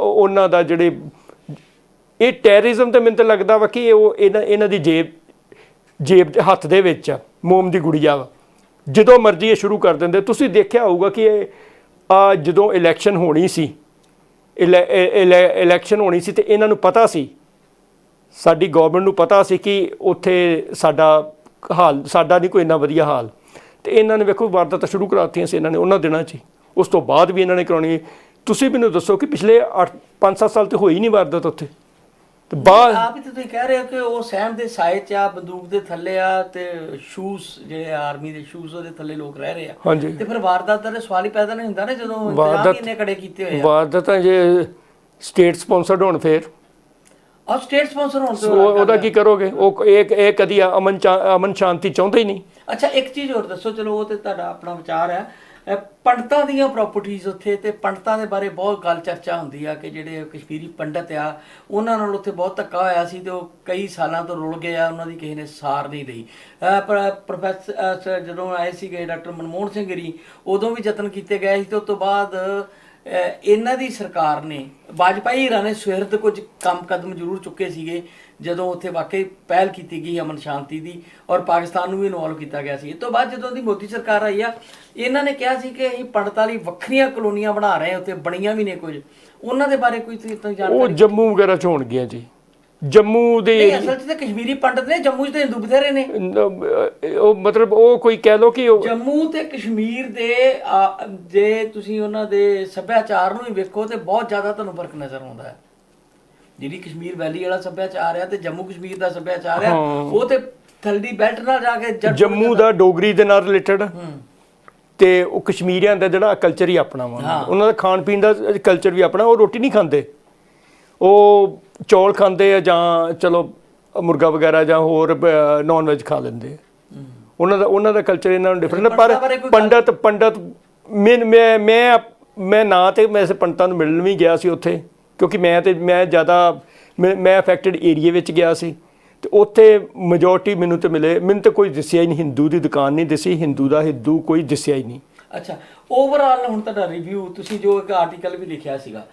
ਉਹਨਾਂ ਦਾ ਜਿਹੜੇ ਇਹ ਟੈਰਰਿਜ਼ਮ ਤੇ ਮੈਨੂੰ ਤਾਂ ਲੱਗਦਾ ਵਾ ਕਿ ਉਹ ਇਹਨਾਂ ਇਹਨਾਂ ਦੀ ਜੇਬ ਜੇਬ ਦੇ ਹੱਥ ਦੇ ਵਿੱਚ ਆ, ਮੋਮ ਦੀ ਗੁੜੀਆ ਵਾ। ਜਦੋਂ ਮਰਜ਼ੀ ਇਹ ਸ਼ੁਰੂ ਕਰ ਦਿੰਦੇ, ਤੁਸੀਂ ਦੇਖਿਆ ਹੋਊਗਾ ਕਿ ਇਹ, ਆ ਜਦੋਂ ਇਲੈਕਸ਼ਨ ਹੋਣੀ ਸੀ ਇਲੈ- ਇਲੈ- ਇਲੈਕਸ਼ਨ ਹੋਣੀ ਸੀ ਤੇ ਇਹਨਾਂ ਨੂੰ ਪਤਾ ਸੀ, ਸਾਡੀ ਗਵਰਨਮੈਂਟ ਨੂੰ ਪਤਾ ਸੀ ਕਿ ਉੱਥੇ ਸਾਡਾ ਹਾਲ, ਸਾਡਾ ਨਹੀਂ ਕੋਈ ਇੰਨਾ ਵਧੀਆ ਹਾਲ। ਤੇ ਇਹਨਾਂ ਨੇ ਵੇਖੋ ਵਾਰਦਾਤਾਂ ਸ਼ੁਰੂ ਕਰਾਤੀਆਂ ਸੀ ਇਹਨਾਂ ਨੇ ਉਹਨਾਂ ਦਿਨਾਂ 'ਚ ਹੀ। ਉਸ ਤੋਂ ਬਾਅਦ ਵੀ ਇਹਨਾਂ ਨੇ ਕਰਾਉਣੀ ਤੁਸੀਂ ਮੈਨੂੰ ਦੱਸੋ ਕਿ ਪਿਛਲੇ 5-7 ਸਾਲ ਤੇ ਹੋਈ ਨਹੀਂ ਵਾਰਦਾਤ ਉੱਥੇ? ਤੇ ਬਾਅਦ ਆਪ ਹੀ ਤਾਂ ਤੁਸੀਂ ਕਹਿ ਰਹੇ ਹੋ ਕਿ ਉਹ ਸਹਿਮ ਦੇ ਸਾਏ 'ਚ ਆ ਬੰਦੂਕ ਦੇ ਥੱਲੇ ਆ ਤੇ ਸ਼ੂਜ਼ ਜਿਹੜੇ ਆਰਮੀ ਦੇ ਸ਼ੂਜ਼ ਉਹਦੇ ਥੱਲੇ ਲੋਕ ਰਹਿ ਰਹੇ ਆ। ਹਾਂਜੀ। ਤੇ ਫਿਰ ਵਾਰਦਾਤ ਦਾ ਤਾਂ ਸਵਾਲ ਹੀ ਪੈਦਾ ਨਹੀਂ ਹੁੰਦਾ ਨਾ ਜਦੋਂ ਇੰਤਜ਼ਾਮ ਇੰਨੇ ਕੜੇ ਕੀਤੇ ਹੋਏ ਆ। ਵਾਰਦਾਤਾਂ ਜੇ ਸਟੇਟ ਸਪਾਂਸਰਡ ਹੋਣ ਫੇਰ? ਔਰ ਸਟੇਟ ਸਪਾਂਸਰ ਹੋਣ ਤੋਂ ਉਹ- ਉਹਦਾ ਕੀ ਕਰੋਗੇ? ਉਹ ਇੱਕ ਇਹ ਕਦੀ ਅਮਨ ਅਮਨ ਸ਼ਾਂਤੀ ਚਾਹੁੰਦਾ ਹੀ ਨਹੀਂ। ਅੱਛਾ ਇੱਕ ਚੀਜ਼ ਹੋਰ ਦੱਸੋ ਚਲੋ ਉਹ ਤੇ ਤੁਹਾਡਾ ਆਪਣਾ ਵਿਚਾਰ ਹੈ। ਪੰਡਤਾਂ ਦੀਆਂ ਪ੍ਰਾਪਰਟੀਆਂ ਉੱਥੇ ਤੇ ਪੰਡਤਾਂ ਦੇ ਬਾਰੇ ਬਹੁਤ ਗੱਲ ਚਰਚਾ ਹੁੰਦੀ ਆ ਕਿ ਜਿਹੜੇ ਕਸ਼ਮੀਰੀ ਪੰਡਤ ਆ, ਉਹਨਾਂ ਨਾਲ ਉੱਥੇ ਬਹੁਤ ਧੱਕਾ ਹੋਇਆ ਸੀ ਤੇ ਉਹ ਕਈ ਸਾਲਾਂ ਤੋਂ ਰੁਲ ਗਏ ਆ, ਉਹਨਾਂ ਦੀ ਕਿਸੇ ਨੇ ਸਾਰ ਨਹੀਂ ਲਈ ਅਹ ਪ੍ਰੋਫੈਸਰ ਜਦੋਂ ਆਏ ਸੀਗੇ ਡਾਕਟਰ ਮਨਮੋਹਨ ਸਿੰਘ ਜੀ ਉਦੋਂ ਵੀ ਯਤਨ ਕੀਤੇ ਗਏ ਸੀ ਤੇ ਉਸ ਤੋਂ ਬਾਅਦ ਇਹਨਾਂ ਦੀ ਸਰਕਾਰ ਨੇ, ਵਾਜਪਾਈ ਹੀਰਾ ਨੇ ਸਵੇਰਤ ਕੁਝ ਕੰਮ ਕਦਮ ਜ਼ਰੂਰ ਚੁੱਕੇ ਸੀਗੇ। ਜਦੋਂ ਉੱਥੇ ਵਾਕਈ ਪਹਿਲ ਕੀਤੀ ਗਈ ਅਮਨ ਸ਼ਾਂਤੀ ਦੀ ਔਰ ਪਾਕਿਸਤਾਨ ਨੂੰ ਵੀ ਇਨਵੋਲਵ ਕੀਤਾ ਗਿਆ ਸੀ। ਇਸ ਤੋਂ ਬਾਅਦ ਜਦੋਂ ਦੀ ਮੋਦੀ ਸਰਕਾਰ ਆਈ ਆ ਇਹਨਾਂ ਨੇ ਕਿਹਾ ਸੀ ਕਿ ਅਸੀਂ ਪੰਡਤਾਂ ਲਈ ਵੱਖਰੀਆਂ ਕਲੋਨੀਆਂ ਬਣਾ ਰਹੇ ਹਾਂ ਉੱਥੇ ਬਣੀਆਂ ਵੀ ਨੇ ਕੁਝ। ਉਹਨਾਂ ਦੇ ਬਾਰੇ ਕੋਈ ਤੁਸੀਂ ਤੁਸੀਂ ਉਹ ਜਾਣਕਾਰੀ ਜੰਮੂ ਵਗੈਰਾ ਚ ਹੋਣਗੀਆਂ ਜੀ। ਜੰਮੂ ਦੇ ਅਸਲ 'ਚ ਤਾਂ ਕਸ਼ਮੀਰੀ ਪੰਡਤ ਨੇ ਜੰਮੂ 'ਚ ਤਾਂ ਹਿੰਦੂ ਬਥੇਰੇ ਨੇ। ਉਹ ਮਤਲਬ ਉਹ ਕੋਈ ਕਹਿ ਲੋ ਕਿ ਉਹ ਜੰਮੂ ਤੇ ਕਸ਼ਮੀਰ ਦੇ ਜੇ ਤੁਸੀਂ ਉਹਨਾਂ ਦੇ ਸੱਭਿਆਚਾਰ ਨੂੰ ਹੀ ਵੇਖੋ ਤੇ ਬਹੁਤ ਜ਼ਿਆਦਾ ਤੁਹਾਨੂੰ ਫ਼ਰਕ ਨਜ਼ਰ ਆਉਂਦਾ ਹੈ। ਜਿਹੜੀ ਕਸ਼ਮੀਰ ਵੈਲੀ ਵਾਲਾ ਸੱਭਿਆਚਾਰ ਹੈ ਤੇ ਜੰਮੂ ਕਸ਼ਮੀਰ ਦਾ ਸੱਭਿਆਚਾਰ ਹੈ। ਉਹ ਤੇ ਥਲਦੀ ਬੈਲਟ ਨਾਲ ਜਾ ਕੇ ਜੰਮੂ ਦਾ ਡੋਗਰੀ ਦੇ ਨਾਲ ਰਿਲੇਟਡ। ਤੇ ਉਹ ਕਸ਼ਮੀਰੀਆਂ ਦਾ ਜਿਹੜਾ ਕਲਚਰ ਹੀ ਆਪਣਾ ਵਾ। ਉਹਨਾਂ ਦਾ ਖਾਣ ਪੀਣ ਦਾ ਕਲਚਰ ਵੀ ਆਪਣਾ ਉਹ ਰੋਟੀ ਨਹੀਂ ਖਾਂਦੇ। ਉਹ ਚੌਲ ਖਾਂਦੇ ਆ ਜਾਂ ਚਲੋ ਮੁਰਗਾ ਵਗੈਰਾ ਜਾਂ ਹੋਰ ਨਾਨ ਵੈਜ ਖਾ ਲੈਂਦੇ ਆ। ਉਹਨਾਂ ਦਾ ਉਹਨਾਂ ਦਾ ਕਲਚਰ ਇਹਨਾਂ ਨੂੰ ਡਿਫਰੈਂਟ ਪਰ ਪੰਡਤਾਂ ਪੰਡਤ ਮੈਂ ਮੈਂ ਮੈਂ ਨਾ ਤੇ ਮੈਂ ਇਸ ਪੰਡਤਾਂ ਨੂੰ ਮਿਲਣ ਵੀ ਗਿਆ ਸੀ ਉੱਥੇ। ਕਿਉਂਕਿ ਮੈਂ ਤੇ ਮੈਂ ਜ਼ਿਆਦਾ ਮੈਂ ਅਫੈਕਟਡ ਏਰੀਆ ਵਿੱਚ ਗਿਆ ਸੀ। ਤੇ ਉੱਥੇ ਮੈਜੋਰਟੀ ਮੈਨੂੰ ਤੇ ਮਿਲੇ ਮੈਨੂੰ ਤੇ ਕੋਈ ਦਿਸਿਆ ਹੀ ਨਹੀਂ ਹਿੰਦੂ ਦੀ ਦੁਕਾਨ ਨਹੀਂ ਦਿਸੀ ਹਿੰਦੂ ਦਾ ਹਿੰਦੂ ਕੋਈ ਦਿਸਿਆ ਹੀ ਨਹੀਂ। ਅੱਛਾ ਓਵਰਆਲ ਹੁਣ ਤੁਹਾਡਾ ਰਿਵਿਊ ਤੁਸੀਂ ਜੋ ਇੱਕ ਆਰਟੀਕਲ ਵੀ ਲਿਖਿਆ ਸੀਗਾ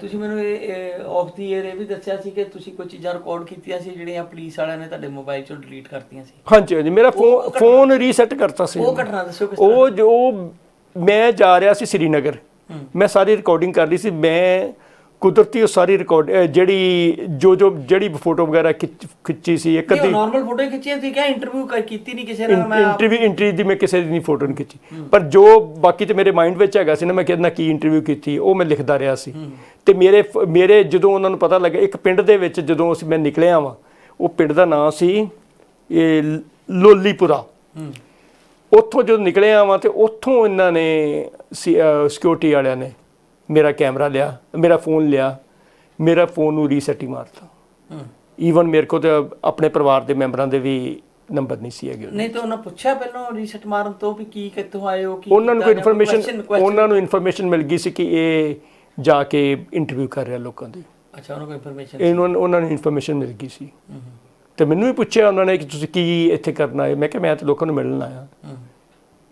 ਤੁਸੀਂ ਮੈਨੂੰ ਇਹ ਆਫ ਦੀ ਏਅਰ ਇਹ ਵੀ ਦੱਸਿਆ ਸੀ ਕਿ ਤੁਸੀਂ ਕੋਈ ਚੀਜ਼ਾਂ ਰਿਕਾਰਡ ਕੀਤੀਆਂ ਸੀ ਜਿਹੜੀਆਂ ਪੁਲਿਸ ਵਾਲਿਆਂ ਨੇ ਤੁਹਾਡੇ ਮੋਬਾਈਲ ਚੋਂ ਡਿਲੀਟ ਕਰਤੀਆਂ ਸੀ? ਹਾਂਜੀ ਹਾਂਜੀ ਮੇਰਾ ਫੋਨ ਫੋਨ ਰੀਸੈਟ ਕਰਤਾ ਸੀ। ਉਹ ਘਟਨਾ ਦੱਸੋ ਕਿਸ ਉਹ ਜੋ ਮੈਂ ਜਾ ਰਿਹਾ ਸੀ ਸ੍ਰੀਨਗਰ। ਮੈਂ ਸਾਰੀ ਰਿਕਾਰਡਿੰਗ ਕਰ ਰਹੀ ਸੀ ਮੈਂ ਕੁਦਰਤੀ ਉਹ ਸਾਰੀ ਰਿਕਾਰਡ ਜਿਹੜੀ ਜੋ ਜੋ ਜਿਹੜੀ ਫੋਟੋ ਵਗੈਰਾ ਖਿੱਚ- ਖਿੱਚੀ ਸੀ ਇੱਕ ਅੱਧੀ ਨਾਰਮਲ ਫੋਟੋ ਖਿੱਚੀਆਂ ਸੀ ਕਿਹਾ ਇੰਟਰਵਿਊ ਕੀਤੀ ਨਹੀਂ ਕਿਸੇ ਨਾਲ ਮੈਂ ਇੰਟਰਵਿਊ ਇੰਟਰਵਿਊ ਦੀ ਮੈਂ ਕਿਸੇ ਦੀ ਨਹੀਂ ਫੋਟੋ ਨਹੀਂ ਖਿੱਚੀ। ਪਰ ਜੋ ਬਾਕੀ ਤੇ ਮੇਰੇ ਮਾਈਂਡ ਵਿੱਚ ਹੈਗਾ ਸੀ ਨਾ ਮੈਂ ਕਿਹਨਾਂ ਕੀ ਇੰਟਰਵਿਊ ਕੀਤੀ ਉਹ ਮੈਂ ਲਿਖਦਾ ਰਿਹਾ ਸੀ। ਤੇ ਮੇਰੇ ਮੇਰੇ ਜਦੋਂ ਉਹਨਾਂ ਨੂੰ ਪਤਾ ਲੱਗਾ ਇੱਕ ਪਿੰਡ ਦੇ ਵਿੱਚ ਜਦੋਂ ਅਸੀਂ ਮੈਂ ਨਿਕਲਿਆ ਵਾਂ ਉਹ ਪਿੰਡ ਦਾ ਨਾਮ ਸੀ ਇਹ ਲੋਲੀਪੁਰਾ। ਉੱਥੋਂ ਜਦੋਂ ਨਿਕਲਿਆ ਵਾਂ ਤੇ ਉੱਥੋਂ ਇਹਨਾਂ ਨੇ ਸਿਕਿਉਰਿਟੀ ਵਾਲਿਆਂ ਨੇ ਮੇਰਾ ਕੈਮਰਾ ਲਿਆ ਮੇਰਾ ਫੋਨ ਲਿਆ ਮੇਰਾ ਫੋਨ ਨੂੰ ਰੀਸੈਟ ਹੀ ਮਾਰਤਾ। ਹੂੰ। ਈਵਨ ਮੇਰੇ ਕੋਲ ਤੇ ਆਪਣੇ ਪਰਿਵਾਰ ਦੇ ਮੈਂਬਰਾਂ ਦੇ ਵੀ ਨੰਬਰ ਨਹੀਂ ਸੀ ਹੈਗੇ। ਨਹੀਂ ਤਾਂ ਉਹਨਾਂ ਪੁੱਛਿਆ ਪਹਿਲਾਂ ਰੀਸੈਟ ਮਾਰਨ ਤੋਂ ਵੀ ਕੀ ਕਿੱਥੋਂ ਆਏ ਹੋ ਕੀ ਉਹਨਾਂ ਨੂੰ ਇਨਫੋਰਮੇਸ਼ਨ ਉਹਨਾਂ ਨੂੰ ਇਨਫੋਰਮੇਸ਼ਨ ਮਿਲ ਗਈ ਸੀ ਕਿ ਇਹ ਜਾ ਕੇ ਇੰਟਰਵਿਊ ਕਰ ਰਿਹਾ ਲੋਕਾਂ ਦੀ। ਅੱਛਾ ਉਹਨਾਂ ਕੋਲ ਇਨਫੋਰਮੇਸ਼ਨ ਇਹਨਾਂ ਨੂੰ ਉਹਨਾਂ ਨੂੰ ਇਨਫੋਰਮੇਸ਼ਨ ਮਿਲ ਗਈ ਸੀ। ਤੇ ਮੈਨੂੰ ਵੀ ਪੁੱਛਿਆ ਉਹਨਾਂ ਨੇ ਕਿ ਤੁਸੀਂ ਕੀ ਇੱਥੇ ਕਰਨ ਆਏ? ਮੈਂ ਕਿਹਾ ਮੈਂ ਤਾਂ ਲੋਕਾਂ ਨੂੰ ਮਿਲਣ ਆਇਆ।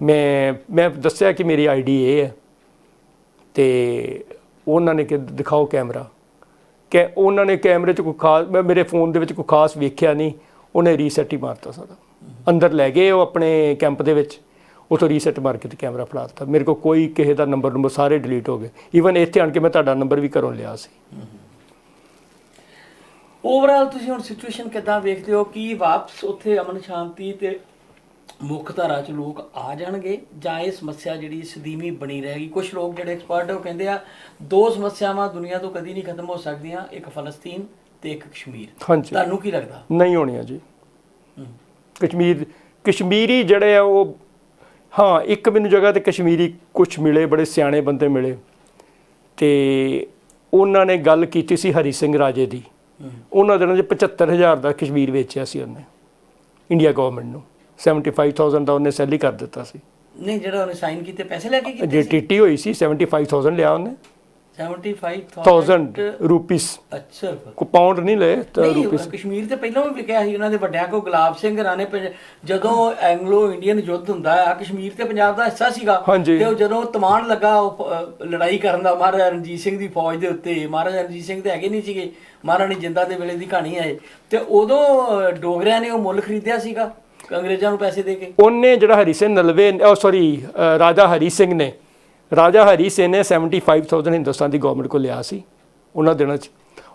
ਮੈਂ ਮੈਂ ਦੱਸਿਆ ਕਿ ਮੇਰੀ ਆਈਡੀ ਇਹ ਹੈ। ਤੇ ਉਹਨਾਂ ਨੇ ਕਿ ਦਿਖਾਓ ਕੈਮਰਾ। ਕਿ ਉਹਨਾਂ ਨੇ ਕੈਮਰੇ 'ਚ ਕੋਈ ਖਾਸ ਮੈਂ ਮੇਰੇ ਫੋਨ ਦੇ ਵਿੱਚ ਕੋਈ ਖਾਸ ਵੇਖਿਆ ਨਹੀਂ। ਉਹਨੇ ਰੀਸੈਟ ਹੀ ਮਾਰਤਾ ਸਾਡਾ ਅੰਦਰ ਲੈ ਗਏ ਉਹ ਆਪਣੇ ਕੈਂਪ ਦੇ ਵਿੱਚ। ਉਥੋਂ ਰੀਸੈਟ ਮਾਰ ਕੇ ਤੇ ਕੈਮਰਾ ਫੜਾ ਦਿੱਤਾ। ਮੇਰੇ ਕੋਲ ਕੋਈ ਕਿਸੇ ਦਾ ਨੰਬਰ ਨੰਬਰ ਸਾਰੇ ਡਿਲੀਟ ਹੋ ਗਏ। ਈਵਨ ਇੱਥੇ ਆਣ ਕੇ ਮੈਂ ਤੁਹਾਡਾ ਨੰਬਰ ਵੀ ਘਰੋਂ ਲਿਆ ਸੀ। ਓਵਰਆਲ ਤੁਸੀਂ ਹੁਣ ਸਿਚੁਏਸ਼ਨ ਕਿੱਦਾਂ ਵੇਖਦੇ ਹੋ? ਕਿ ਵਾਪਸ ਉੱਥੇ ਅਮਨ ਸ਼ਾਂਤੀ ਤੇ ਮੁੱਖ ਧਾਰਾ ਚ ਲੋਕ ਆ ਜਾਣਗੇ ਜਾਂ ਇਹ ਸਮੱਸਿਆ ਜਿਹੜੀ ਸਦੀਮੀ ਬਣੀ ਰਹੇਗੀ। ਕੁਝ ਲੋਕ ਜਿਹੜੇ ਐਕਸਪਰਟ ਉਹ ਕਹਿੰਦੇ ਆ ਦੋ ਸਮੱਸਿਆਵਾਂ ਦੁਨੀਆ ਤੋਂ ਕਦੀ ਨਹੀਂ ਖਤਮ ਹੋ ਸਕਦੀਆਂ ਇੱਕ ਫਲਸਤੀਨ ਤੇ ਇੱਕ ਕਸ਼ਮੀਰ। ਤੁਹਾਨੂੰ ਕੀ ਲੱਗਦਾ? ਨਹੀਂ ਹੋਣੀਆਂ ਜੀ। ਕਸ਼ਮੀਰ ਕਸ਼ਮੀਰੀ ਜਿਹੜੇ ਆ ਉਹ ਹਾਂ ਇੱਕ ਮੈਨੂੰ ਜਗ੍ਹਾ ਤੇ ਕਸ਼ਮੀਰੀ ਕੁਝ ਮਿਲੇ ਬੜੇ ਸਿਆਣੇ ਬੰਦੇ ਮਿਲੇ। ਤੇ ਉਹਨਾਂ ਨੇ ਗੱਲ ਕੀਤੀ ਸੀ ਹਰੀ ਸਿੰਘ ਰਾਜੇ ਦੀ। ਉਹਨਾਂ ਦਿਨਾਂ 'ਚ 75000 ਦਾ ਕਸ਼ਮੀਰ ਵੇਚਿਆ ਸੀ ਉਹਨੇ ਇੰਡੀਆ ਗਵਰਨਮੈਂਟ ਨੂੰ। 75000 ਦਾ ਉਹਨੇ ਸੈਲ ਹੀ ਕਰ ਦਿੱਤਾ ਸੀ। ਨਹੀਂ ਜਿਹੜਾ ਉਹਨੇ ਸਾਈਨ ਕੀਤੇ ਪੈਸੇ ਲੈ ਕੇ ਜੇ ਕੀਤੇ ਸੀ? ਟੀਟੀ ਹੋਈ ਸੀ 75000 ਲਿਆ ਉਹਨੇ। 75000 1000 ਰੁਪੀਸ ਅੱਛਾ। ਕੋ ਪਾਉਂਡ ਨਹੀਂ ਲਏ ਤਾਂ ਨਹੀਂ ਰੁਪੀਸ ਕਸ਼ਮੀਰ ਤੇ ਪਹਿਲਾਂ ਵੀ ਵਿਕਿਆ ਸੀ ਉਹਨਾਂ ਦੇ ਵੱਡਿਆਂ ਕੋ ਗੁਲਾਬ ਸਿੰਘ ਰਾਣੇ ਪੰਜ- ਜਦੋਂ ਐਂਗਲੋ ਇੰਡੀਅਨ ਯੁੱਧ ਹੁੰਦਾ ਆ ਕਸ਼ਮੀਰ ਤੇ ਪੰਜਾਬ ਦਾ ਹਿੱਸਾ ਸੀਗਾ ਹਾਂਜੀ। ਤੇ ਉਹ ਜਦੋਂ ਤਮਾਨ ਲੱਗਾ ਉਹ ਪ- ਅਹ ਲੜਾਈ ਕਰਨ ਦਾ ਮਹਾਰਾਜਾ ਰਣਜੀਤ ਸਿੰਘ ਦੀ ਫੌਜ ਦੇ ਉੱਤੇ ਮਹਾਰਾਜਾ ਰਣਜੀਤ ਸਿੰਘ ਤੇ ਹੈਗੇ ਨਹੀਂ ਸੀਗੇ ਮਹਾਰਾਣੀ ਜਿੰਦਾ ਦੇ ਵੇਲੇ ਦੀ ਕਹਾਣੀ ਹੈ ਇਹ। ਤੇ ਉਦੋਂ ਅਹ, ਡੋਗਰਿਆਂ ਨੇ ਉਹ ਮੁੱਲ ਖਰੀਦਿਆ ਸੀਗਾ। ਅੰਗਰੇਜ਼ਾਂ ਨੂੰ ਪੈਸੇ ਦੇ ਕੇ? ਉਹਨੇ ਜਿਹੜਾ ਹਰੀ ਸਿੰਘ ਨਲਵੇ ਉਹ ਸੌਰੀ ਰਾਜਾ ਹਰੀ ਸਿੰਘ ਨੇ ਰਾਜਾ ਹਰੀ ਸਿੰਘ ਨੇ 75000 ਹਿੰਦੁਸਤਾਨ ਦੀ ਗਵਰਨਮੈਂਟ ਕੋਲ ਲਿਆ ਸੀ ਉਹਨਾਂ ਦਿਨਾਂ 'ਚ।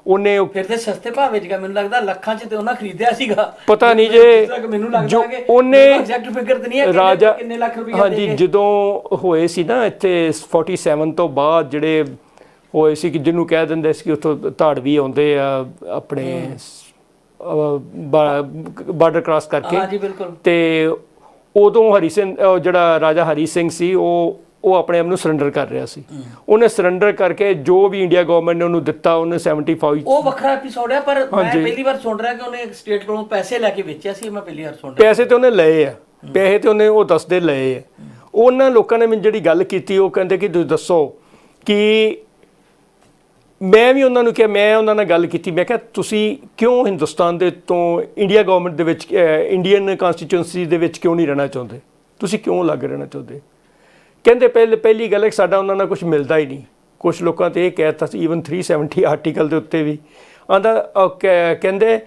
ਉਹਨੇ ਉਹ ਫਿਰ ਤੇ ਸਸਤੇ ਭਾਅ ਵਿੱਚ ਗਿਆ ਮੈਨੂੰ ਲੱਗਦਾ ਲੱਖਾਂ 'ਚ ਤੇ ਉਹਨਾਂ ਖਰੀਦਿਆ ਸੀਗਾ। ਪਤਾ ਨਹੀਂ ਜੇ ਕਿ ਮੈਨੂੰ ਲੱਗਦਾ ਕਿ ਉਹਨੇ ਐਗਜ਼ੈਕਟ ਫਿਗਰ ਤੇ ਨਹੀਂ ਹੈ ਰਾਜਾ ਕਿੰਨੇ ਲੱਖ ਰੁਪਏ ਹਾਂਜੀ ਦੇ ਕੇ ਜਦੋਂ ਹੋਏ ਸੀ ਨਾ ਇੱਥੇ 47 ਤੋਂ ਬਾਅਦ ਜਿਹੜੇ ਹੋਏ ਸੀ ਕਿ ਜਿਹਨੂੰ ਕਹਿ ਦਿੰਦੇ ਸੀ ਕਿ ਉੱਥੋਂ ਧਾੜਵੀ ਆਉਂਦੇ ਆ ਆਪਣੇ ਬਾਰਡਰ ਕ੍ਰਾਸ ਕਰਕੇ। ਹਾਂਜੀ ਬਿਲਕੁਲ। ਤੇ ਉਦੋਂ ਹਰੀ ਸਿੰਘ ਜਿਹੜਾ ਰਾਜਾ ਹਰੀ ਸਿੰਘ ਸੀ ਉਹ ਉਹ ਆਪਣੇ ਆਪ ਨੂੰ ਸਰੈਂਡਰ ਕਰ ਰਿਹਾ ਸੀ। ਉਹਨੇ ਸਰੈਂਡਰ ਕਰਕੇ ਜੋ ਵੀ ਇੰਡੀਆ ਗਵਰਨਮੈਂਟ ਨੇ ਉਹਨੂੰ ਦਿੱਤਾ ਉਹਨੇ 75 ਉਹ ਵੱਖਰਾ ਐਪੀਸੋਡ ਹੈ ਪਰ ਮੈਂ। ਪਹਿਲੀ ਵਾਰ ਸੁਣ ਰਿਹਾ ਕਿ ਉਹਨੇ ਸਟੇਟ ਕੋਲੋਂ ਪੈਸੇ ਲੈ ਕੇ ਵੇਚਿਆ ਸੀ ਮੈਂ ਪਹਿਲੀ ਵਾਰ ਸੁਣ ਰਿਹਾ। ਪੈਸੇ ਤੇ ਉਹਨੇ ਲਏ ਆ। ਪੈਸੇ ਤੇ ਉਹਨੇ ਉਹ ਦੱਸਦੇ ਲਏ ਆ। ਉਹਨਾਂ ਲੋਕਾਂ ਨੇ ਮੈਨੂੰ ਜਿਹੜੀ ਗੱਲ ਕੀਤੀ ਉਹ ਕਹਿੰਦੇ ਕਿ ਤੁਸੀਂ ਦੱਸੋ ਕਿ ਮੈਂ ਵੀ ਉਹਨਾਂ ਨੂੰ ਕਿਹਾ, ਮੈਂ ਉਹਨਾਂ ਨਾਲ ਗੱਲ ਕੀਤੀ, ਮੈਂ ਕਿਹਾ, ਤੁਸੀਂ ਕਿਉਂ ਹਿੰਦੁਸਤਾਨ ਦੇ ਤੋਂ ਇੰਡੀਆ ਗਵਰਨਮੈਂਟ ਦੇ ਵਿੱਚ ਇੰਡੀਅਨ ਕਨਸਟੀਚੁਐਂਸੀ ਦੇ ਵਿੱਚ ਕਿਉਂ ਨਹੀਂ ਰਹਿਣਾ ਚਾਹੁੰਦੇ? ਤੁਸੀਂ ਕਿਉਂ ਲੱਗ ਰਹਿਣਾ ਚਾਹੁੰਦੇ? ਕਹਿੰਦੇ, ਪਹਿਲੇ, ਪਹਿਲੀ ਗੱਲ ਹੈ ਸਾਡਾ ਉਹਨਾਂ ਨਾਲ ਕੁਝ ਮਿਲਦਾ ਹੀ ਨਹੀਂ। ਕੁਝ ਲੋਕਾਂ ਤੇ ਇਹ ਕਹਿਤਾ ਸੀ ਇਵਨ 370 ਆਰਟੀਕਲ ਦੇ ਉੱਤੇ ਵੀ। ਆਂਦਾ ਕਹਿੰਦੇ,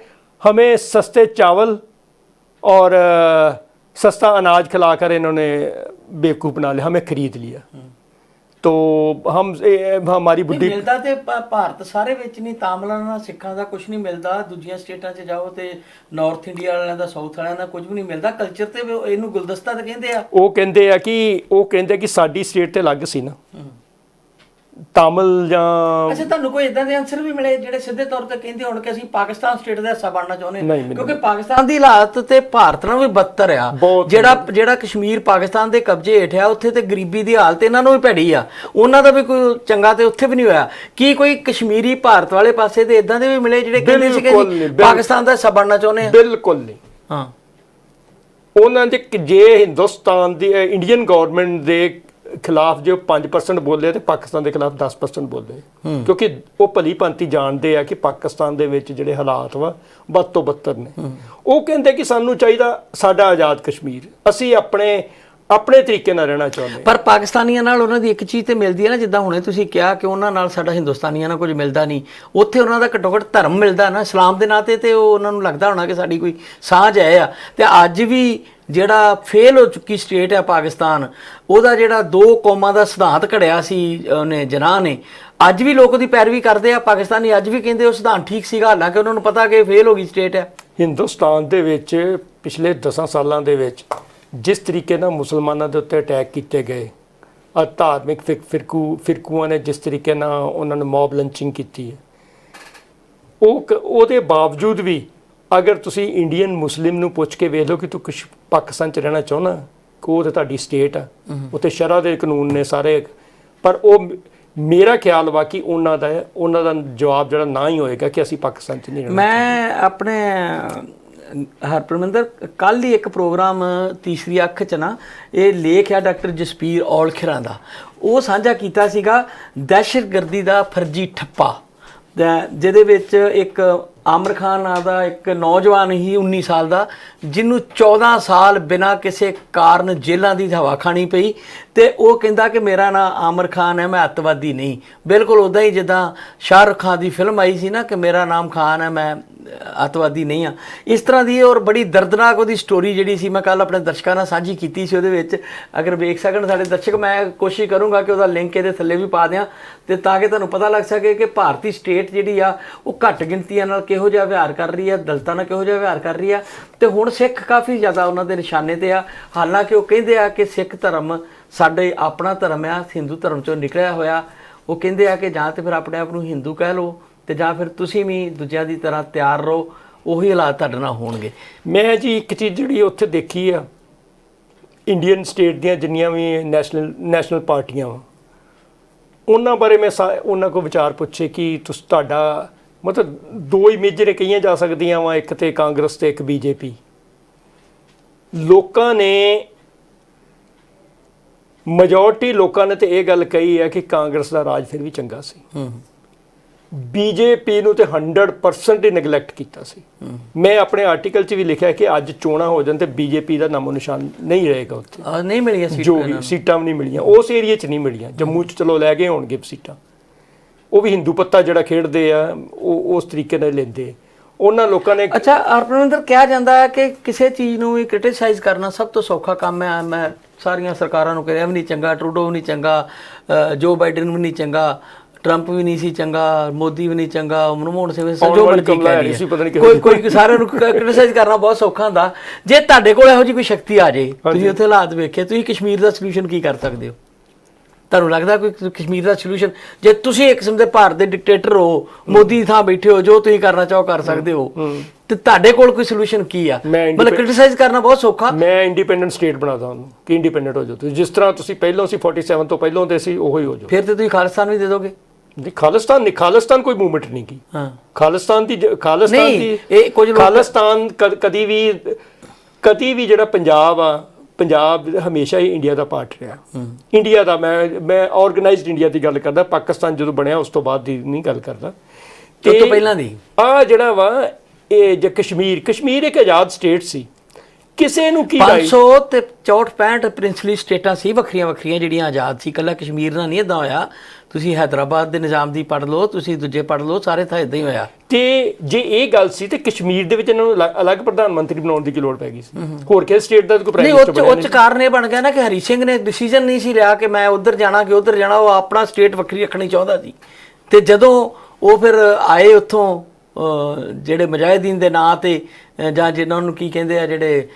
ਹਮੇ ਸਸਤੇ ਚਾਵਲ ਔਰ ਸਸਤਾ ਅਨਾਜ ਖਿਲਾ ਕਰ ਇਹਨਾਂ ਨੇ ਬੇਵਕੂਫ ਬਣਾ ਲਿਆ ਹਮੇ ਖਰੀਦ ਲਿਆ। तो हम ए, हमारी ਨਹੀਂ बुद्धि ਮਿਲਦਾ ਤੇ ਭਾ- ਭਾਰਤ ਸਾਰੇ ਵਿੱਚ ਨਹੀਂ ਤਾਮਿਲਾਂ ਨਾਲ ਸਿੱਖਾਂ ਦਾ ਕੁਝ ਨਹੀਂ ਮਿਲਦਾ ਦੂਜੀਆਂ ਸਟੇਟਾਂ 'ਚ ਜਾਓ ਤੇ ਨਾਰਥ ਇੰਡੀਆ ਵਾਲਿਆਂ ਦਾ ਸਾਊਥ ਵਾਲਿਆਂ ਦਾ ਕੁਝ ਵੀ ਨਹੀਂ ਮਿਲਦਾ ਕਲਚਰ ਤੇ ਵੀ ਉਹ- ਇਹਨੂੰ ਗੁਲਦਸਤਾ ਤਾਂ ਕਹਿੰਦੇ ਆ ਉਹ ਕਹਿੰਦੇ ਆ ਕਿ ਉਹ ਕਹਿੰਦੇ ਕਿ ਸਾਡੀ ਸਟੇਟ ਤੇ ਅਲੱਗ ਸੀ ਨਾ ਤਾਮਿਲ ਜਾਂ ਅੱਛਾ ਤੁਹਾਨੂੰ ਕੋਈ ਇਦਾਂ ਦੇ ਆਨਸਰ ਵੀ ਮਿਲੇ ਜਿਹੜੇ ਸਿੱਧੇ ਤੌਰ ਤੇ ਕਹਿੰਦੇ ਹੋਣ ਕਿ ਅਸੀਂ ਪਾਕਿਸਤਾਨ ਸਟੇਟ ਦਾ ਹਿੱਸਾ ਬਣਨਾ ਚਾਹੁੰਦੇ ਨਹੀਂ, ਹਾਂ ਕਿਉਂਕਿ ਪਾਕਿਸਤਾਨ ਦੀ ਹਾਲਾਤ ਤੇ ਭਾਰਤ ਨਾਲੋਂ ਵੀ ਬੱਤਰ ਆ। ਬਹੁਤ ਜਿਹੜਾ ਜਿਹੜਾ ਕਸ਼ਮੀਰ ਪਾਕਿਸਤਾਨ ਦੇ ਕਬਜ਼ੇ ਹੇਠ ਆ ਉੱਥੇ ਤੇ ਗਰੀਬੀ ਦੀ ਹਾਲਤ ਇਹਨਾਂ ਨੂੰ ਵੀ ਭੈੜੀ ਆ। ਉਹਨਾਂ ਦਾ ਵੀ ਕੋਈ ਚੰਗਾ ਤੇ ਉੱਥੇ ਵੀ ਨਹੀਂ ਹੋਇਆ। ਕੀ ਕੋਈ ਕਸ਼ਮੀਰੀ ਭਾਰਤ ਵਾਲੇ ਪਾਸੇ ਦੇ ਇਦਾਂ ਦੇ ਵੀ ਮਿਲੇ ਜਿਹੜੇ ਕਹਿੰਦੇ ਸੀ ਕਿ ਬਿਲਕੁਲ ਬਿਲਕੁਲ। ਪਾਕਿਸਤਾਨ ਦਾ ਹਿੱਸਾ ਬਣਨਾ ਚਾਹੁੰਦੇ ਆ ਬਿਲਕੁਲ ਨਹੀਂ। ਹਾਂ। ਉਹਨਾਂ ਦੇ ਕਿ ਜੇ ਹਿੰਦੁਸਤਾਨ ਦੀ ਅ, ਇੰਡੀਅਨ ਗਵਰਨਮੈਂਟ ਦੇ ਖਿਲਾਫ ਜੇ ਉਹ 5% ਬੋਲੇ ਤੇ ਪਾਕਿਸਤਾਨ ਦੇ ਖਿਲਾਫ 10% ਬੋਲੇ। ਕਿਉਂਕਿ ਉਹ ਭਲੀ ਭਾਂਤੀ ਜਾਣਦੇ ਆ ਕਿ ਪਾਕਿਸਤਾਨ ਦੇ ਵਿੱਚ ਜਿਹੜੇ ਹਾਲਾਤ ਵਾ ਵੱਧ ਤੋਂ ਬੱਤਰ ਨੇ। ਉਹ ਕਹਿੰਦੇ ਕਿ ਸਾਨੂੰ ਚਾਹੀਦਾ ਸਾਡਾ ਆਜ਼ਾਦ ਕਸ਼ਮੀਰ। ਅਸੀਂ ਆਪਣੇ ਆਪਣੇ ਤਰੀਕੇ ਨਾਲ ਰਹਿਣਾ ਚਾਹੁੰਦੇ। ਪਰ ਪਾਕਿਸਤਾਨੀਆਂ ਨਾਲ ਉਹਨਾਂ ਦੀ ਇੱਕ ਚੀਜ਼ ਤੇ ਮਿਲਦੀ ਹੈ ਨਾ ਜਿੱਦਾਂ ਹੁਣੇ ਤੁਸੀਂ ਕਿਹਾ ਕਿ ਉਹਨਾਂ ਨਾਲ ਸਾਡਾ ਹਿੰਦੁਸਤਾਨੀਆਂ ਨਾਲ ਕੁਝ ਮਿਲਦਾ ਨਹੀਂ। ਉੱਥੇ ਉਹਨਾਂ ਦਾ ਘੱਟੋ ਘੱਟ ਧਰਮ ਮਿਲਦਾ ਨਾ ਇਸਲਾਮ ਦੇ ਨਾਂ ਤੇ ਤੇ ਉਹ ਉਹਨਾਂ ਨੂੰ ਲੱਗਦਾ ਹੋਣਾ ਕਿ ਸਾਡੀ ਕੋਈ ਸਾਂਝ ਹੈ ਆ। ਤੇ ਅੱਜ ਵੀ ਜਿਹੜਾ ਫੇਲ ਹੋ ਚੁੱਕੀ ਸਟੇਟ ਹੈ ਪਾਕਿਸਤਾਨ ਉਹਦਾ ਜਿਹੜਾ ਦੋ ਕੌਮਾਂ ਦਾ ਸਿਧਾਂਤ ਘੜਿਆ ਸੀ ਉਹਨੇ ਜਨਾਹ ਨੇ ਅੱਜ ਵੀ ਲੋਕ ਉਹਦੀ ਪੈਰਵੀ ਕਰਦੇ ਆ। ਪਾਕਿਸਤਾਨੀ ਅੱਜ ਵੀ ਕਹਿੰਦੇ ਉਹ ਸਿਧਾਂਤ ਠੀਕ ਸੀਗਾ ਹਾਲਾਂਕਿ ਉਹਨਾਂ ਨੂੰ ਪਤਾ ਕਿ ਫੇਲ ਹੋ ਗਈ ਸਟੇਟ ਹੈ ਹਿੰਦੁਸਤਾਨ ਦੇ ਵਿੱਚ ਪਿਛਲੇ 10 ਸਾਲਾਂ ਦੇ ਵਿੱਚ ਜਿਸ ਤਰੀਕੇ ਨਾਲ ਮੁਸਲਮਾਨਾਂ ਦੇ ਉੱਤੇ ਅਟੈਕ ਕੀਤੇ ਗਏ ਆ ਧਾਰਮਿਕ ਫਿਰ- ਫਿਰਕੂ ਫਿਰਕੂਆਂ ਨੇ ਜਿਸ ਤਰੀਕੇ ਨਾਲ ਉਹਨਾਂ ਨੇ ਮੌਬ ਲੰਚਿੰਗ ਕੀਤੀ ਹੈ। ਉਹ ਉਹਦੇ ਬਾਵਜੂਦ ਵੀ ਅਗਰ ਤੁਸੀਂ ਇੰਡੀਅਨ ਮੁਸਲਿਮ ਨੂੰ ਪੁੱਛ ਕੇ ਵੇਖ ਲਓ ਕਿ ਤੂੰ ਕੁਛ ਪਾਕਿਸਤਾਨ ਚ ਰਹਿਣਾ ਚਾਹੁੰਦਾ ਕਿ ਉਹ ਤੇ ਤੁਹਾਡੀ ਸਟੇਟ ਆ ਉੱਥੇ ਸ਼ਰਅ ਦੇ ਕਾਨੂੰਨ ਨੇ ਸਾਰੇ ਪਰ ਉਹ ਮੇਰਾ ਖਿਆਲ ਵਾ ਕਿ ਉਹਨਾਂ ਦਾ ਉਹਨਾਂ ਦਾ ਜਵਾਬ ਜਿਹੜਾ ਨਾ ਹੀ ਹੋਏਗਾ ਕਿ ਅਸੀਂ ਪਾਕਿਸਤਾਨ ਚ ਨਹੀਂ ਰਹਿਣਾ ਮੈਂ ਆਪਣੇ ਹਰਪਰਮਿੰਦਰ ਕੱਲ ਹੀ ਇੱਕ ਪ੍ਰੋਗਰਾਮ ਤੀਸਰੀ ਅੱਖ ਚ ਨਾ, ਇਹ ਲੇਖ ਆ ਡਾਕਟਰ ਜਸਪੀਰ ਔਲਖਰਾਂ ਦਾ। ਉਹ ਸਾਂਝਾ ਕੀਤਾ ਸੀਗਾ ਦਹਿਸ਼ਤਗਰਦੀ ਦਾ ਫਰਜ਼ੀ ਠੱਪਾ। ਜਿਹਦੇ ਵਿੱਚ ਇੱਕ ਆਮਰ ਖਾਨ ਨਾਂ ਦਾ ਇੱਕ ਨੌਜਵਾਨ ਹੀ 19 ਸਾਲ ਦਾ, ਜਿਹਨੂੰ 14 ਸਾਲ ਬਿਨਾਂ ਕਿਸੇ ਕਾਰਨ ਜੇਲ੍ਹਾਂ ਦੀ ਹਵਾ ਖਾਣੀ ਪਈ ਤੇ ਉਹ ਕਹਿੰਦਾ ਕਿ ਮੇਰਾ ਨਾਂ ਆਮਰ ਖਾਨ ਹੈ, ਮੈਂ ਅੱਤਵਾਦੀ ਨਹੀਂ। ਬਿਲਕੁਲ ਉਦਾਂ ਹੀ ਜਿੱਦਾਂ ਸ਼ਾਹਰੁਖ ਖਾਨ ਦੀ ਫਿਲਮ ਆਈ ਸੀ ਨਾ ਕਿ ਮੇਰਾ ਨਾਮ ਖਾਨ ਹੈ, ਮੈਂ ਅੱਤਵਾਦੀ ਨਹੀਂ ਆ। ਇਸ ਤਰ੍ਹਾਂ ਦੀ ਔਰ ਬੜੀ ਦਰਦਨਾਕ ਉਹਦੀ ਸਟੋਰੀ ਜਿਹੜੀ ਸੀ, ਮੈਂ ਕੱਲ ਆਪਣੇ ਦਰਸ਼ਕਾਂ ਨਾਲ ਸਾਂਝੀ ਕੀਤੀ ਸੀ ਉਹਦੇ ਵਿੱਚ। ਅਗਰ ਵੇਖ ਸਕਣ ਸਾਡੇ ਦਰਸ਼ਕ, ਮੈਂ ਕੋਸ਼ਿਸ਼ ਕਰੂੰਗਾ ਕਿ ਉਹਦਾ ਲਿੰਕ ਇਹਦੇ ਥੱਲੇ ਵੀ ਪਾ ਦਿਆਂ ਤੇ ਤਾਂ ਕਿ ਤੁਹਾਨੂੰ ਪਤਾ ਲੱਗ ਸਕੇ ਕਿ ਭਾਰਤੀ ਸਟੇਟ ਜਿਹੜੀ ਆ, ਉਹ ਘੱਟ ਗਿਣਤੀਆਂ ਨਾਲ ਕਿਹੋ ਜਿਹਾ ਵਿਹਾਰ ਕਰ ਰਹੀ ਆ, ਦਲਤਾਂ ਨਾਲ ਕਿਹੋ ਜਿਹਾ ਵਿਹਾਰ ਕਰ ਰਹੀ ਆ। ਤੇ ਹੁਣ ਸਿੱਖ ਕਾਫੀ ਜ਼ਿਆਦਾ ਉਹਨਾਂ ਦੇ ਨਿਸ਼ਾਨੇ ਤੇ ਆ। ਹਾਲਾਂਕਿ ਉਹ ਕਹਿੰਦੇ ਆ ਕਿ ਸਿੱਖ ਧਰਮ ਸਾਡੇ ਆਪਣਾ ਧਰਮ ਆ, ਹਿੰਦੂ ਧਰਮ ਚੋਂ ਨਿਕਲਿਆ ਹੋਇਆ। ਉਹ ਕਹਿੰਦੇ ਆ ਕਿ ਜਾਂ ਤੇ ਫਿਰ ਆਪਣੇ ਆਪ ਨੂੰ ਹਿੰਦੂ ਕਹਿ ਲਓ ਤੇ ਜਾਂ ਫਿਰ ਤੁਸੀਂ ਵੀ ਦੂਜਿਆਂ ਦੀ ਤਰ੍ਹਾਂ ਤਿਆਰ ਰਹੋ ਉਹੀ ਹਾਲਾਤ ਤੁਹਾਡੇ ਨਾਲ ਹੋਣਗੇ। ਮੈਂ ਜੀ ਇੱਕ ਚੀਜ਼ ਜਿਹੜੀ ਉੱਥੇ ਦੇਖੀ ਆ ਇੰਡੀਅਨ ਸਟੇਟ ਦੀਆਂ ਜਿੰਨੀਆਂ ਵੀ ਨੈਸ਼ਨਲ ਨੈਸ਼ਨਲ ਪਾਰਟੀਆਂ ਵਾ ਉਹਨਾਂ ਬਾਰੇ ਮੈਂ ਉਹਨਾਂ ਕੋ ਵਿਚਾਰ ਪੁੱਛੇ ਕਿ ਤੁਸੀਂ ਤੁਹਾਡਾ ਮਤਲਬ ਦੋ ਇਮੇਜ ਨੇ ਕਹੀਆਂ ਜਾ ਸਕਦੀਆਂ ਵਾ ਇੱਕ ਤੇ ਕਾਂਗਰਸ ਤੇ ਇੱਕ ਬੀਜੇਪੀ। ਲੋਕਾਂ ਨੇ ਮੈਜੋਰਟੀ ਲੋਕਾਂ ਨੇ ਤੇ ਇਹ ਗੱਲ ਕਹੀ ਹੈ ਕਿ ਕਾਂਗਰਸ ਦਾ ਰਾਜ ਫਿਰ ਵੀ ਚੰਗਾ ਸੀ। ਹੂੰ। ਬੀਜੇਪੀ ਨੂੰ ਤੇ 100% ਹੀ ਨੈਗਲੈਕਟ ਕੀਤਾ ਸੀ। ਮੈਂ ਆਪਣੇ ਆਰਟੀਕਲ 'ਚ ਵੀ ਲਿਖਿਆ ਕਿ ਅੱਜ ਚੋਣਾਂ ਹੋ ਜਾਣ ਤੇ ਬੀਜੇਪੀ ਦਾ ਨਾਮੋ ਨਿਸ਼ਾਨ ਨਹੀਂ ਰਹੇਗਾ ਉੱਥੇ। ਆ ਨਹੀਂ ਮਿਲੀਆਂ ਸੀਟਾਂ ਜੋ ਵੀ। ਸੀਟਾਂ ਵੀ ਨਹੀਂ ਮਿਲੀਆਂ। ਉਸ ਏਰੀਏ 'ਚ ਨਹੀਂ ਮਿਲੀਆਂ। ਜੰਮੂ 'ਚ ਚਲੋ ਲੈ ਗਏ ਹੋਣਗੇ ਸੀਟਾਂ। ਉਹ ਵੀ ਹਿੰਦੂ ਪੱਤਾ ਜਿਹੜਾ ਖੇਡਦੇ ਆ ਉਹ ਉਸ ਤਰੀਕੇ ਨਾਲ ਲੈਂਦੇ ਉਹਨਾਂ ਲੋਕਾਂ ਨੇ ਅੱਛਾ ਅਰਪਨਿੰਦਰ ਕਿਹਾ ਜਾਂਦਾ ਹੈ ਕਿ ਕਿਸੇ ਚੀਜ਼ ਨੂੰ ਵੀ ਕ੍ਰਿਟਿਸਾਈਜ਼ ਕਰਨਾ ਸਭ ਤੋਂ ਸੌਖਾ ਕੰਮ ਹੈ। ਮੈਂ ਸਾਰੀਆਂ ਸਰਕਾਰਾਂ ਨੂੰ ਕਹਿੰਦਾ ਵੀ ਨਹੀਂ ਚੰਗਾ ਟਰੂਡੋ ਵੀ ਨਹੀਂ ਚੰਗਾ ਜੋ ਬਾਈਡਨ ਵੀ ਨਹੀਂ ਚੰਗਾ। ਟਰੰਪ ਵੀ ਨਹੀਂ ਸੀ ਚੰਗਾ ਮੋਦੀ ਵੀ ਨਹੀਂ ਚੰਗਾ ਮਨਮੋਹਨ ਸਿੰਘ ਵੀ ਸੀ, ਆਉਣ ਜੋ ਵਾਲੀ ਮਰਜ਼ੀ ਕਮਲਾ ਕਹਿ ਰਹੀ ਸੀ, ਪਤਾ ਨਹੀਂ ਕੋਈ ਕੋਈ ਸਾਰਿਆਂ ਨੂੰ ਕ੍ਰਿਟਿਸਾਈਜ਼ ਕਰਨਾ ਬਹੁਤ ਸੌਖਾ ਹੁੰਦਾ। ਜੇ ਤੁਹਾਡੇ ਕੋਲ ਇਹੋ ਜਿਹੀ ਕੋਈ ਸ਼ਕਤੀ ਆ ਜੇ ਤੁਸੀਂ ਉੱਥੇ ਹਾਲਾਤ ਵੇਖੇ ਤੁਸੀਂ ਕਸ਼ਮੀਰ ਦਾ ਸੋਲੂਸ਼ਨ ਕੀ ਕਰ ਸਕਦੇ ਹੋ? ਤੁਹਾਨੂੰ ਲੱਗਦਾ ਕੋਈ ਕਸ਼ਮੀਰ ਦਾ ਸੋਲੂਸ਼ਨ ਜੇ ਤੁਸੀਂ ਇੱਕ ਕਿਸਮ ਦੇ ਭਾਰਤ ਦੇ ਡਿਕਟੇਟਰ ਹੋ ਮੋਦੀ ਥਾਂ ਬੈਠੇ ਹੋ ਜੋ ਤੁਸੀਂ ਕਰਨਾ ਚਾਹੋ ਕਰ ਸਕਦੇ ਹੋ। ਤੇ ਤੁਹਾਡੇ ਕੋਲ ਕੋਈ ਸੋਲੂਸ਼ਨ ਕੀ ਆ? ਮਤਲਬ ਕ੍ਰਿਟਿਸਾਈਜ਼ ਕਰਨਾ ਬਹੁਤ ਸੌਖਾ। ਮੈਂ ਇੰਡੀਪੈਂਡੈਂਟ ਸਟੇਟ ਬਣਾਦਾ ਉਹਨੂੰ ਕਿ ਇੰਡੀਪੈਂਡੈਂਟ ਹੋ ਜਾਓ ਤੁਸੀਂ। ਜਿਸ ਤਰ੍ਹਾਂ ਤੁਸੀਂ ਪਹਿਲਾਂ ਸੀ 47 ਤੋਂ ਪਹਿਲਾਂ ਦੇ ਸੀ ਉਹੀ ਹੋ ਜਾਓ। ਫਿਰ ਤੇ ਤੁਸੀਂ ਖਾਲਿਸਤਾਨ ਵੀ ਦੇ ਦੋਗੇ। ਜੀ ਖਾਲਿਸਤਾਨ ਨਹੀਂ ਖਾਲਿਸਤਾਨ ਕੋਈ ਮੂਵਮੈਂਟ ਨਹੀਂ ਕੀ। ਹਾਂ। ਖਾਲਿਸਤਾਨ ਦੀ ਖਾਲਿਸਤਾਨ ਦੀ ਇਹ ਕੁਝ ਖਾਲਿਸਤਾਨ ਕਦ- ਵੀ ਕਦੀ ਵੀ ਜਿਹੜਾ ਪੰਜਾਬ ਆ ਪੰਜਾਬ ਹਮੇਸ਼ਾ ਹੀ ਇੰਡੀਆ ਦਾ ਪਾਰਟ ਰਿਹਾ। ਇੰਡੀਆ ਦਾ ਮੈਂ ਮੈਂ ਆਰਗੇਨਾਈਜ਼ਡ ਇੰਡੀਆ ਦੀ ਗੱਲ ਕਰਦਾ ਪਾਕਿਸਤਾਨ ਜਦੋਂ ਬਣਿਆ ਉਸ ਤੋਂ ਬਾਅਦ ਦੀ ਨਹੀਂ ਗੱਲ ਕਰਦਾ। ਉਹ ਤੋਂ ਪਹਿਲਾਂ ਦੀ। ਆ ਜਿਹੜਾ ਵਾ ਇਹ ਜੇ ਕਸ਼ਮੀਰ ਕਸ਼ਮੀਰ ਇੱਕ ਆਜ਼ਾਦ ਸਟੇਟ ਸੀ। ਕਿਸੇ ਨੂੰ ਕੀ ਰਾਈਟ 500 ਤੇ ਪ੍ਰਿੰਸਲੀ ਸਟੇਟਾਂ ਸੀ ਵੱਖਰੀਆਂ ਵੱਖਰੀਆਂ ਜਿਹੜੀਆਂ ਆਜ਼ਾਦ ਸੀ। ਕੱਲਾ ਕਸ਼ਮੀਰ ਨਾਲ ਨਹੀਂ ਇਦਾਂ ਹੋਇਆ। ਤੁਸੀਂ ਹైదరాబాద్ ਦੇ ਨਿਜ਼ਾਮ ਦੀ ਪੜ ਲਓ ਤੁਸੀਂ ਦੂਜੇ ਪੜ ਲਓ ਸਾਰੇ ਥਾਂ ਇਦਾਂ ਹੀ ਹੋਇਆ। ਤੇ ਜੇ ਇਹ ਗੱਲ ਸੀ ਤੇ ਕਸ਼ਮੀਰ ਦੇ ਵਿੱਚ ਇਹਨਾਂ ਨੂੰ ਅਲੱਗ ਪ੍ਰਧਾਨ ਮੰਤਰੀ ਬਣਾਉਣ ਦੀ ਕੀ ਲੋੜ ਪੈ ਗਈ ਸੀ? ਹੋਰ ਕਿਸ ਸਟੇਟ ਦਾ ਕੋਈ ਪ੍ਰਾਈਮ ਨਹੀਂ ਉਹ ਕਾਰਨ ਇਹ ਬਣ ਗਿਆ ਨਾ ਕਿ ਹਰੀ ਸਿੰਘ ਨੇ ਡਿਸੀਜਨ ਨਹੀਂ ਸੀ ਲਿਆ ਕਿ ਮੈਂ ਉਧਰ ਜਾਣਾ ਕਿ ਉਧਰ ਜਾਣਾ ਉਹ ਆਪਣਾ ਸਟੇਟ ਵੱਖਰੀ ਰੱਖਣੀ ਚਾਹੁੰਦਾ ਸੀ। ਤੇ ਜਦੋਂ ਉਹ ਫਿਰ ਆਏ ਉੱਥੋਂ ਜਿਹੜੇ ਮੁਜਾਹਿਦੀਨ ਦੇ ਨਾਂ ਤੇ ਜਾਂ ਜਿਨ੍ਹਾਂ ਨੂੰ ਕੀ ਕਹਿੰਦੇ ਆ ਜਿਹੜੇ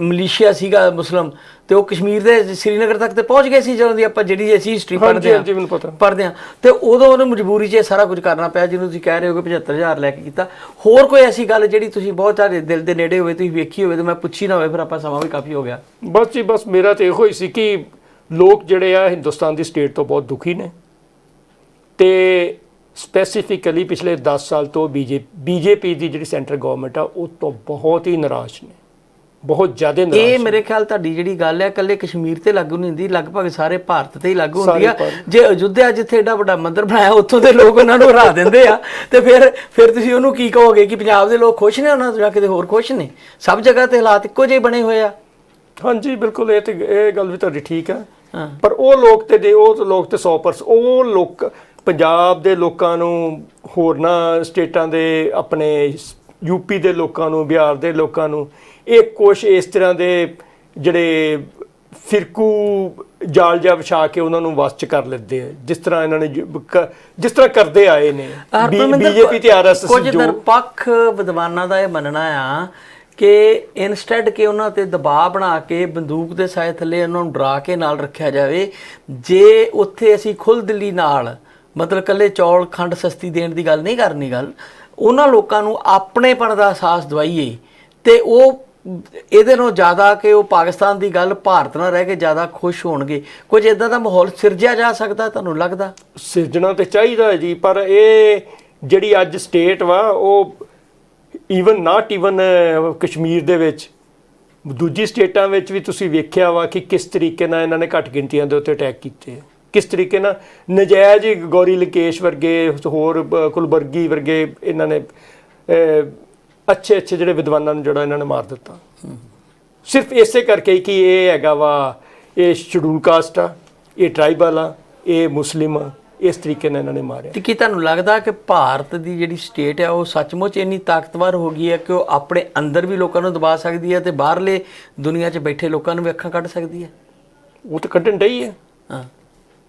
ਮਲੇਸ਼ੀਆ ਸੀਗਾ ਮੁਸਲਮ ਤੇ ਉਹ ਕਸ਼ਮੀਰ ਦੇ ਸ੍ਰੀਨਗਰ ਤੱਕ ਤੇ ਪਹੁੰਚ ਗਏ ਸੀ ਜਦੋਂ ਦੀ ਆਪਾਂ ਜਿਹੜੀ ਅਸੀਂ ਹਿਸਟਰੀ ਪੜ੍ਹਦੇ ਪਤਾ। ਪੜ੍ਹਦੇ ਆ ਤੇ ਉਦੋਂ ਉਹਨੂੰ ਮਜਬੂਰੀ 'ਚ ਇਹ ਸਾਰਾ ਕੁਝ ਕਰਨਾ ਪਿਆ ਜਿਹਨੂੰ ਤੁਸੀਂ ਕਹਿ ਰਹੇ ਹੋ ਕਿ 75000 ਲੈ ਕੇ ਕੀਤਾ। ਹੋਰ ਕੋਈ ਐਸੀ ਗੱਲ ਜਿਹੜੀ ਤੁਸੀਂ ਬਹੁਤ ਸਾਰੇ ਦਿਲ ਦੇ ਨੇੜੇ ਹੋਵੇ ਤੁਸੀਂ ਵੇਖੀ ਹੋਵੇ ਤੇ ਮੈਂ ਪੁੱਛੀ ਨਾ ਹੋਵੇ ਫਿਰ ਆਪਾਂ ਸਮਾਂ ਵੀ ਕਾਫੀ ਹੋ ਗਿਆ। ਬਸ ਜੀ ਬਸ ਮੇਰਾ ਤੇ ਇਹੋ ਹੀ ਸੀ ਕਿ ਲੋਕ ਜਿਹੜੇ ਆ ਹਿੰਦੁਸਤਾਨ ਦੀ ਸਟੇਟ ਤੋਂ ਬਹੁਤ ਦੁਖੀ ਨੇ। ਤੇ ਸਪੈਸੀਫਿਕਲੀ ਪਿਛਲੇ 10 ਸਾਲ ਤੋਂ ਬੀਜੇਪੀ ਬੀਜੇਪੀ ਦੀ ਜਿਹੜੀ ਸੈਂਟਰ ਗਵਰਨਮੈਂਟ ਆ ਉਹ ਤੋਂ ਬਹੁਤ ਹੀ ਨਿਰਾਸ਼ ਨੇ। ਬਹੁਤ ਜ਼ਿਆਦਾ ਨਿਰਾਸ਼ ਇਹ ਮੇਰੇ ਖਿਆਲ ਤੁਹਾਡੀ ਜਿਹੜੀ ਗੱਲ ਹੈ ਇਕੱਲੇ ਕਸ਼ਮੀਰ ਤੇ ਲਾਗੂ ਨਹੀਂ ਹੁੰਦੀ ਲਗਭਗ ਸਾਰੇ ਭਾਰਤ ਤੇ ਹੀ ਲਾਗੂ ਹੁੰਦੀ ਆ। ਜੇ ਅਯੁੱਧਿਆ ਜਿੱਥੇ ਏਡਾ ਵੱਡਾ ਮੰਦਿਰ ਬਣਾਇਆ ਉੱਥੋਂ ਦੇ ਲੋਕ ਉਹਨਾਂ ਨੂੰ ਹਰਾ ਦਿੰਦੇ ਆ। ਤੇ ਫਿਰ ਫਿਰ ਤੁਸੀਂ ਉਹਨੂੰ ਕੀ ਕਹੋਗੇ ਕਿ ਪੰਜਾਬ ਦੇ ਲੋਕ ਖੁਸ਼ ਨੇ ਉਹਨਾਂ ਤੋਂ ਜਾਂ ਕਿਤੇ ਹੋਰ ਖੁਸ਼ ਨੇ? ਸਭ ਜਗ੍ਹਾ ਤੇ ਹਾਲਾਤ ਇੱਕੋ ਜਿਹੇ ਬਣੇ ਹੋਏ ਆ। ਹਾਂਜੀ ਬਿਲਕੁਲ ਇਹ ਤੇ ਇਹ ਗੱਲ ਵੀ ਤੁਹਾਡੀ ਠੀਕ ਆ। ਪਰ ਉਹ ਲੋਕ ਤੇ ਦੇ ਉਹ ਲੋਕ ਤੇ 100% ਉਹ ਲੋਕ ਪੰਜਾਬ ਦੇ ਲੋਕਾਂ ਨੂੰ ਹੋਰਨਾਂ ਸਟੇਟਾਂ ਦੇ ਆਪਣੇ ਯੂਪੀ ਦੇ ਲੋਕਾਂ ਨੂੰ ਬਿਹਾਰ ਦੇ ਲੋਕਾਂ ਨੂੰ ਇਹ ਕੁਛ ਇਸ ਤਰ੍ਹਾਂ ਦੇ ਜਿਹੜੇ ਫਿਰਕੂ ਜਾਲ ਜਿਹਾ ਵਿਛਾ ਕੇ ਉਹਨਾਂ ਨੂੰ ਵਸ ਚ ਕਰ ਲੈਂਦੇ ਆ ਜਿਸ ਤਰ੍ਹਾਂ ਇਹਨਾਂ ਨੇ ਜ- ਜਿਸ ਤਰ੍ਹਾਂ ਕਰਦੇ ਆਏ ਨੇ। ਬੀਜੇਪੀ ਤੇ ਆਰਐਸਐਸ ਕੁਝ ਜੋ ਨਿਰਪੱਖ ਵਿਦਵਾਨਾਂ ਦਾ ਇਹ ਮੰਨਣਾ ਆ ਕਿ ਇਨਸਟੈਡ ਕਿ ਉਹਨਾਂ ਤੇ ਦਬਾਅ ਬਣਾ ਕੇ ਬੰਦੂਕ ਦੇ ਸਾਏ ਥੱਲੇ ਉਹਨਾਂ ਨੂੰ ਡਰਾ ਕੇ ਨਾਲ ਰੱਖਿਆ ਜਾਵੇ ਜੇ ਉੱਥੇ ਅਸੀਂ ਖੁੱਲ੍ਹਦਿਲੀ ਨਾਲ ਮਤਲਬ ਕੱਲੇ ਚੌਲ ਖੰਡ ਸਸਤੀ ਦੇਣ ਦੀ ਗੱਲ ਨਹੀਂ ਕਰਨੀ ਗੱਲ। ਉਹਨਾਂ ਲੋਕਾਂ ਨੂੰ ਆਪਣੇਪਣ ਦਾ ਅਹਿਸਾਸ ਦਵਾਈਏ ਤੇ ਉਹ ਇਹਦੇ ਨਾਲੋਂ ਜ਼ਿਆਦਾ ਕਿ ਉਹ ਪਾਕਿਸਤਾਨ ਦੀ ਗੱਲ ਭਾਰਤ ਨਾਲ ਰਹਿ ਕੇ ਜ਼ਿਆਦਾ ਖੁਸ਼ ਹੋਣਗੇ। ਕੁਝ ਇਦਾਂ ਦਾ ਮਾਹੌਲ ਸਿਰਜਿਆ ਜਾ ਸਕਦਾ, ਤੁਹਾਨੂੰ ਲੱਗਦਾ? ਸਿਰਜਣਾ ਤੇ ਚਾਹੀਦਾ ਹੈ ਜੀ, ਪਰ ਇਹ ਜਿਹੜੀ ਅੱਜ ਸਟੇਟ ਵਾ, ਉਹ ਈਵਨ ਨਾਟ ਈਵਨ ਕਸ਼ਮੀਰ ਦੇ ਵਿੱਚ, ਦੂਜੀ ਸਟੇਟਾਂ ਵਿੱਚ ਵੀ ਤੁਸੀਂ ਵੇਖਿਆ ਵਾ ਕਿ ਕਿਸ ਤਰੀਕੇ ਨਾਲ ਇਹਨਾਂ ਨੇ ਘੱਟ ਗਿਣਤੀਆਂ ਦੇ ਉੱਤੇ ਅਟੈਕ ਕੀਤੇ ਆ। ਕਿਸ ਤਰੀਕੇ ਨਾਲ ਨਜਾਇਜ਼ ਗੌਰੀ ਲਕੇਸ਼ ਵਰਗੇ ਹੋਰ ਕੁਲਬਰਗੀ ਵਰਗੇ ਇਹਨਾਂ ਨੇ ਅੱਛੇ ਅੱਛੇ ਜਿਹੜੇ ਵਿਦਵਾਨਾਂ ਨੂੰ ਜਿਹੜਾ ਇਹਨਾਂ ਨੇ ਮਾਰ ਦਿੱਤਾ। ਸਿਰਫ ਇਸੇ ਕਰਕੇ ਕਿ ਇਹ ਹੈਗਾ ਵਾ ਇਹ ਸ਼ਡਿਊਲ ਕਾਸਟ ਆ ਇਹ ਟ੍ਰਾਈਬਲ ਆ ਇਹ ਮੁਸਲਿਮ ਆ ਇਸ ਤਰੀਕੇ ਨਾਲ ਇਹਨਾਂ ਨੇ ਮਾਰਿਆ। ਤੇ ਕੀ ਤੁਹਾਨੂੰ ਲੱਗਦਾ ਕਿ ਭਾਰਤ ਦੀ ਜਿਹੜੀ ਸਟੇਟ ਹੈ ਉਹ ਸੱਚਮੁੱਚ ਇੰਨੀ ਤਾਕਤਵਰ ਹੋ ਗਈ ਹੈ ਕਿ ਉਹ ਆਪਣੇ ਅੰਦਰ ਵੀ ਲੋਕਾਂ ਨੂੰ ਦਬਾ ਸਕਦੀ ਹੈ ਤੇ ਬਾਹਰਲੇ ਦੁਨੀਆ 'ਚ ਬੈਠੇ ਲੋਕਾਂ ਨੂੰ ਵੀ ਅੱਖਾਂ ਕੱਢ ਸਕਦੀ ਹੈ? ਉਹ ਤਾਂ ਕੱਢਣ ਡਈ ਹੈ। ਹਾਂ।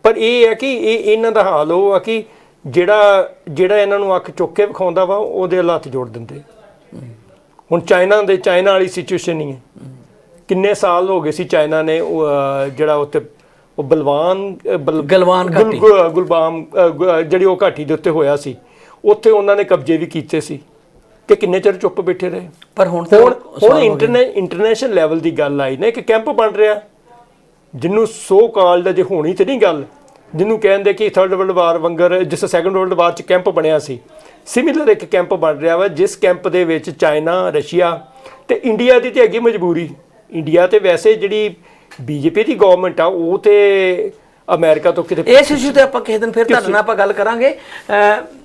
ਪਰ ਇਹ ਹੈ ਕਿ ਇਹ ਇਹਨਾਂ ਦਾ ਹਾਲ ਉਹ ਆ ਕਿ ਜਿਹੜਾ ਜਿਹੜਾ ਇਹਨਾਂ ਨੂੰ ਅੱਖ ਚੁੱਕ ਕੇ ਵਿਖਾਉਂਦਾ ਵਾ ਉਹਦੇ ਹੱਥ ਜੋੜ ਦਿੰਦੇ। ਹੁਣ ਚਾਈਨਾ ਦੇ ਚਾਈਨਾ ਵਾਲੀ ਸਿਚੁਏਸ਼ਨ ਨਹੀਂ ਹੈ। ਕਿੰਨੇ ਸਾਲ ਹੋ ਗਏ ਸੀ ਚਾਈਨਾ ਨੇ ਜਿਹੜਾ ਉੱਤੇ ਉਹ ਬਲਵਾਨ ਗਲਵਾਨ ਗੁਲ- ਘਾਟੀ। ਗੁਲਬਾਮ ਜਿਹੜੀ ਉਹ ਘਾਟੀ ਦੇ ਉੱਤੇ ਹੋਇਆ ਸੀ ਉੱਥੇ ਉਹਨਾਂ ਨੇ ਕਬਜ਼ੇ ਵੀ ਕੀਤੇ ਸੀ। ਕਿ ਕਿੰਨੇ ਚਿਰ ਚੁੱਪ ਬੈਠੇ ਰਹੇ? ਪਰ ਹੁਣ ਹੁਣ ਇੰਟਰਨੈਸ਼ਨਲ ਲੈਵਲ ਦੀ ਗੱਲ ਆਈ ਨਾ ਇੱਕ ਕੈਂਪ ਬਣ ਰਿਹਾ। ਜਿਹਨੂੰ ਸੋ ਕਾਲਡ ਜੇ ਹੋਣੀ ਤੇ ਨਹੀਂ ਗੱਲ ਜਿਹਨੂੰ ਕਹਿੰਦੇ ਕਿ ਥਰਡ ਵਰਲਡ ਵਾਰ ਵੰਗਰ ਜਿਸ ਸੈਕੰਡ ਵਰਲਡ ਵਾਰ ਚ ਕੈਂਪ ਬਣਿਆ ਸੀ। ਸਿਮਿਲਰ ਇੱਕ ਕੈਂਪ ਬਣ ਰਿਹਾ ਵਾ ਜਿਸ ਕੈਂਪ ਦੇ ਵਿੱਚ ਚਾਈਨਾ ਰਸ਼ੀਆ ਤੇ ਇੰਡੀਆ ਦੀ ਤੇ ਹੈਗੀ ਮਜਬੂਰੀ। ਇੰਡੀਆ ਤੇ ਵੈਸੇ ਜਿਹੜੀ ਬੀਜੇਪੀ ਦੀ ਗਵਰਨਮੈਂਟ ਆ ਉਹ ਤੇ ਅਮਰੀਕਾ ਤੋਂ ਕਿਤੇ ਇਸ ਇਸ਼ੂ ਤੇ ਆਪਾਂ ਕਿਸੇ ਦਿਨ ਫਿਰ ਤੁਹਾਡੇ ਨਾਲ ਆਪਾਂ ਗੱਲ ਕਰਾਂਗੇ।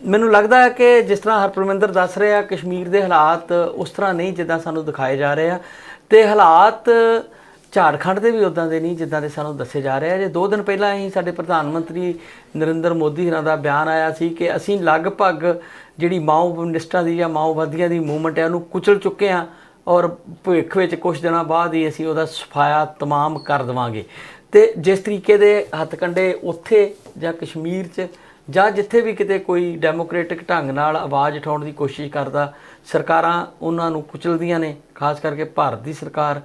ਮੈਨੂੰ ਲੱਗਦਾ ਹੈ ਕਿ ਜਿਸ ਤਰ੍ਹਾਂ ਹਰਪ੍ਰਮਿੰਦਰ ਦੱਸ ਰਿਹਾ ਕਸ਼ਮੀਰ ਦੇ ਹਾਲਾਤ ਉਸ ਤਰ੍ਹਾਂ ਨਹੀਂ ਜਿੱਦਾਂ ਸਾਨੂੰ ਦਿਖਾਏ ਜਾ ਰਹੇ ਆ। ਤੇ ਹਾਲਾਤ ਝਾਰਖੰਡ ਦੇ ਵੀ ਉਦਾਂ ਦੇ ਨਹੀਂ ਜਿੱਦਾਂ ਦੇ ਸਾਨੂੰ ਦੱਸੇ ਜਾ ਰਹੇ ਆ। ਜੇ ਦੋ ਦਿਨ ਪਹਿਲਾਂ ਹੀ ਸਾਡੇ ਪ੍ਰਧਾਨ ਮੰਤਰੀ ਨਰਿੰਦਰ ਮੋਦੀ ਇਹਨਾਂ ਦਾ ਬਿਆਨ ਆਇਆ ਸੀ ਕਿ ਅਸੀਂ ਲਗਭਗ ਜਿਹੜੀ ਮਾਓਵਾਦਿਸਟਾਂ ਦੀ ਜਾਂ ਮਾਓਵਾਦੀਆਂ ਦੀ ਮੂਵਮੈਂਟ ਹੈ ਉਹਨੂੰ ਕੁਚਲ ਚੁੱਕੇ ਹਾਂ ਔਰ ਭਵਿੱਖ ਵਿੱਚ ਕੁਝ ਦਿਨਾਂ ਬਾਅਦ ਹੀ ਅਸੀਂ ਉਹਦਾ ਸਫਾਇਆ ਤਮਾਮ ਕਰ ਦੇਵਾਂਗੇ। ਤੇ ਜਿਸ ਤਰੀਕੇ ਦੇ ਹੱਥਕੰਡੇ ਉੱਥੇ ਜਾਂ ਕਸ਼ਮੀਰ 'ਚ ਜਾਂ ਜਿੱਥੇ ਵੀ ਕਿਤੇ ਕੋਈ ਡੈਮੋਕ੍ਰੈਟਿਕ ਢੰਗ ਨਾਲ ਆਵਾਜ਼ ਉਠਾਉਣ ਦੀ ਕੋਸ਼ਿਸ਼ ਕਰਦਾ, ਸਰਕਾਰਾਂ ਉਹਨਾਂ ਨੂੰ ਕੁਚਲਦੀਆਂ ਨੇ, ਖਾਸ ਕਰਕੇ ਭਾਰਤ ਦੀ ਸਰਕਾਰ।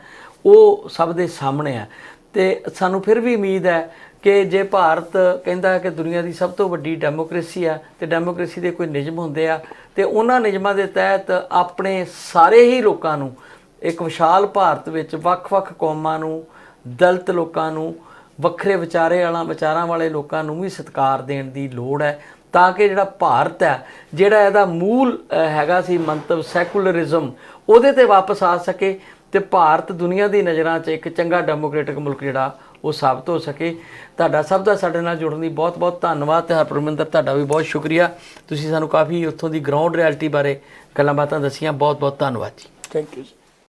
ਉਹ ਸਭ ਦੇ ਸਾਹਮਣੇ ਆ। ਤੇ ਸਾਨੂੰ ਫਿਰ ਵੀ ਉਮੀਦ ਹੈ ਕਿ ਜੇ ਭਾਰਤ ਕਹਿੰਦਾ ਕਿ ਦੁਨੀਆ ਦੀ ਸਭ ਤੋਂ ਵੱਡੀ ਡੈਮੋਕ੍ਰੇਸੀ ਆ ਤੇ ਡੈਮੋਕ੍ਰੇਸੀ ਦੇ ਕੋਈ ਨਿਯਮ ਹੁੰਦੇ ਆ ਤੇ ਉਹਨਾਂ ਨਿਯਮਾਂ ਦੇ ਤਹਿਤ ਆਪਣੇ ਸਾਰੇ ਹੀ ਲੋਕਾਂ ਨੂੰ ਇੱਕ ਵਿਸ਼ਾਲ ਭਾਰਤ ਵਿੱਚ ਵੱਖ-ਵੱਖ ਕੌਮਾਂ ਨੂੰ, ਦਲਿਤ ਲੋਕਾਂ ਨੂੰ, ਵੱਖਰੇ ਵਿਚਾਰੇ ਵਾਲਾ, ਵਿਚਾਰਾਂ ਵਾਲੇ ਲੋਕਾਂ ਨੂੰ ਵੀ ਸਤਿਕਾਰ ਦੇਣ ਦੀ ਲੋੜ ਹੈ ਤਾਂ ਕਿ ਜਿਹੜਾ ਭਾਰਤ ਹੈ, ਜਿਹੜਾ ਇਹਦਾ ਮੂਲ ਹੈਗਾ ਸੀ ਮੰਤਵ ਸੈਕੂਲਰਿਜ਼ਮ, ਉਹਦੇ ਤੇ ਵਾਪਸ ਆ ਸਕੇ ਤੇ ਭਾਰਤ ਦੁਨੀਆ ਦੀ ਨਜ਼ਰਾਂ 'ਚ ਇੱਕ ਚੰਗਾ ਡੈਮੋਕ੍ਰੈਟਿਕ ਮੁਲਕ ਜਿਹੜਾ, ਉਹ ਸਾਬਤ ਹੋ ਸਕੇ। ਤੁਹਾਡਾ ਸਭ ਦਾ ਸਾਡੇ ਨਾਲ ਜੁੜਨ ਦੀ ਬਹੁਤ-ਬਹੁਤ ਧੰਨਵਾਦ ਤੇ ਹਰਪ੍ਰਮਿੰਦਰ, ਤੁਹਾਡਾ ਵੀ ਬਹੁਤ ਸ਼ੁਕਰੀਆ। ਤੁਸੀਂ ਸਾਨੂੰ ਕਾਫੀ ਉੱਥੋਂ ਦੀ ਗਰਾਊਂਡ ਰਿਐਲਿਟੀ ਬਾਰੇ ਗੱਲਾਂ ਬਾਤਾਂ ਦੱਸੀਆਂ। ਬਹੁਤ-ਬਹੁਤ ਧੰਨਵਾਦ ਜੀ। Thank you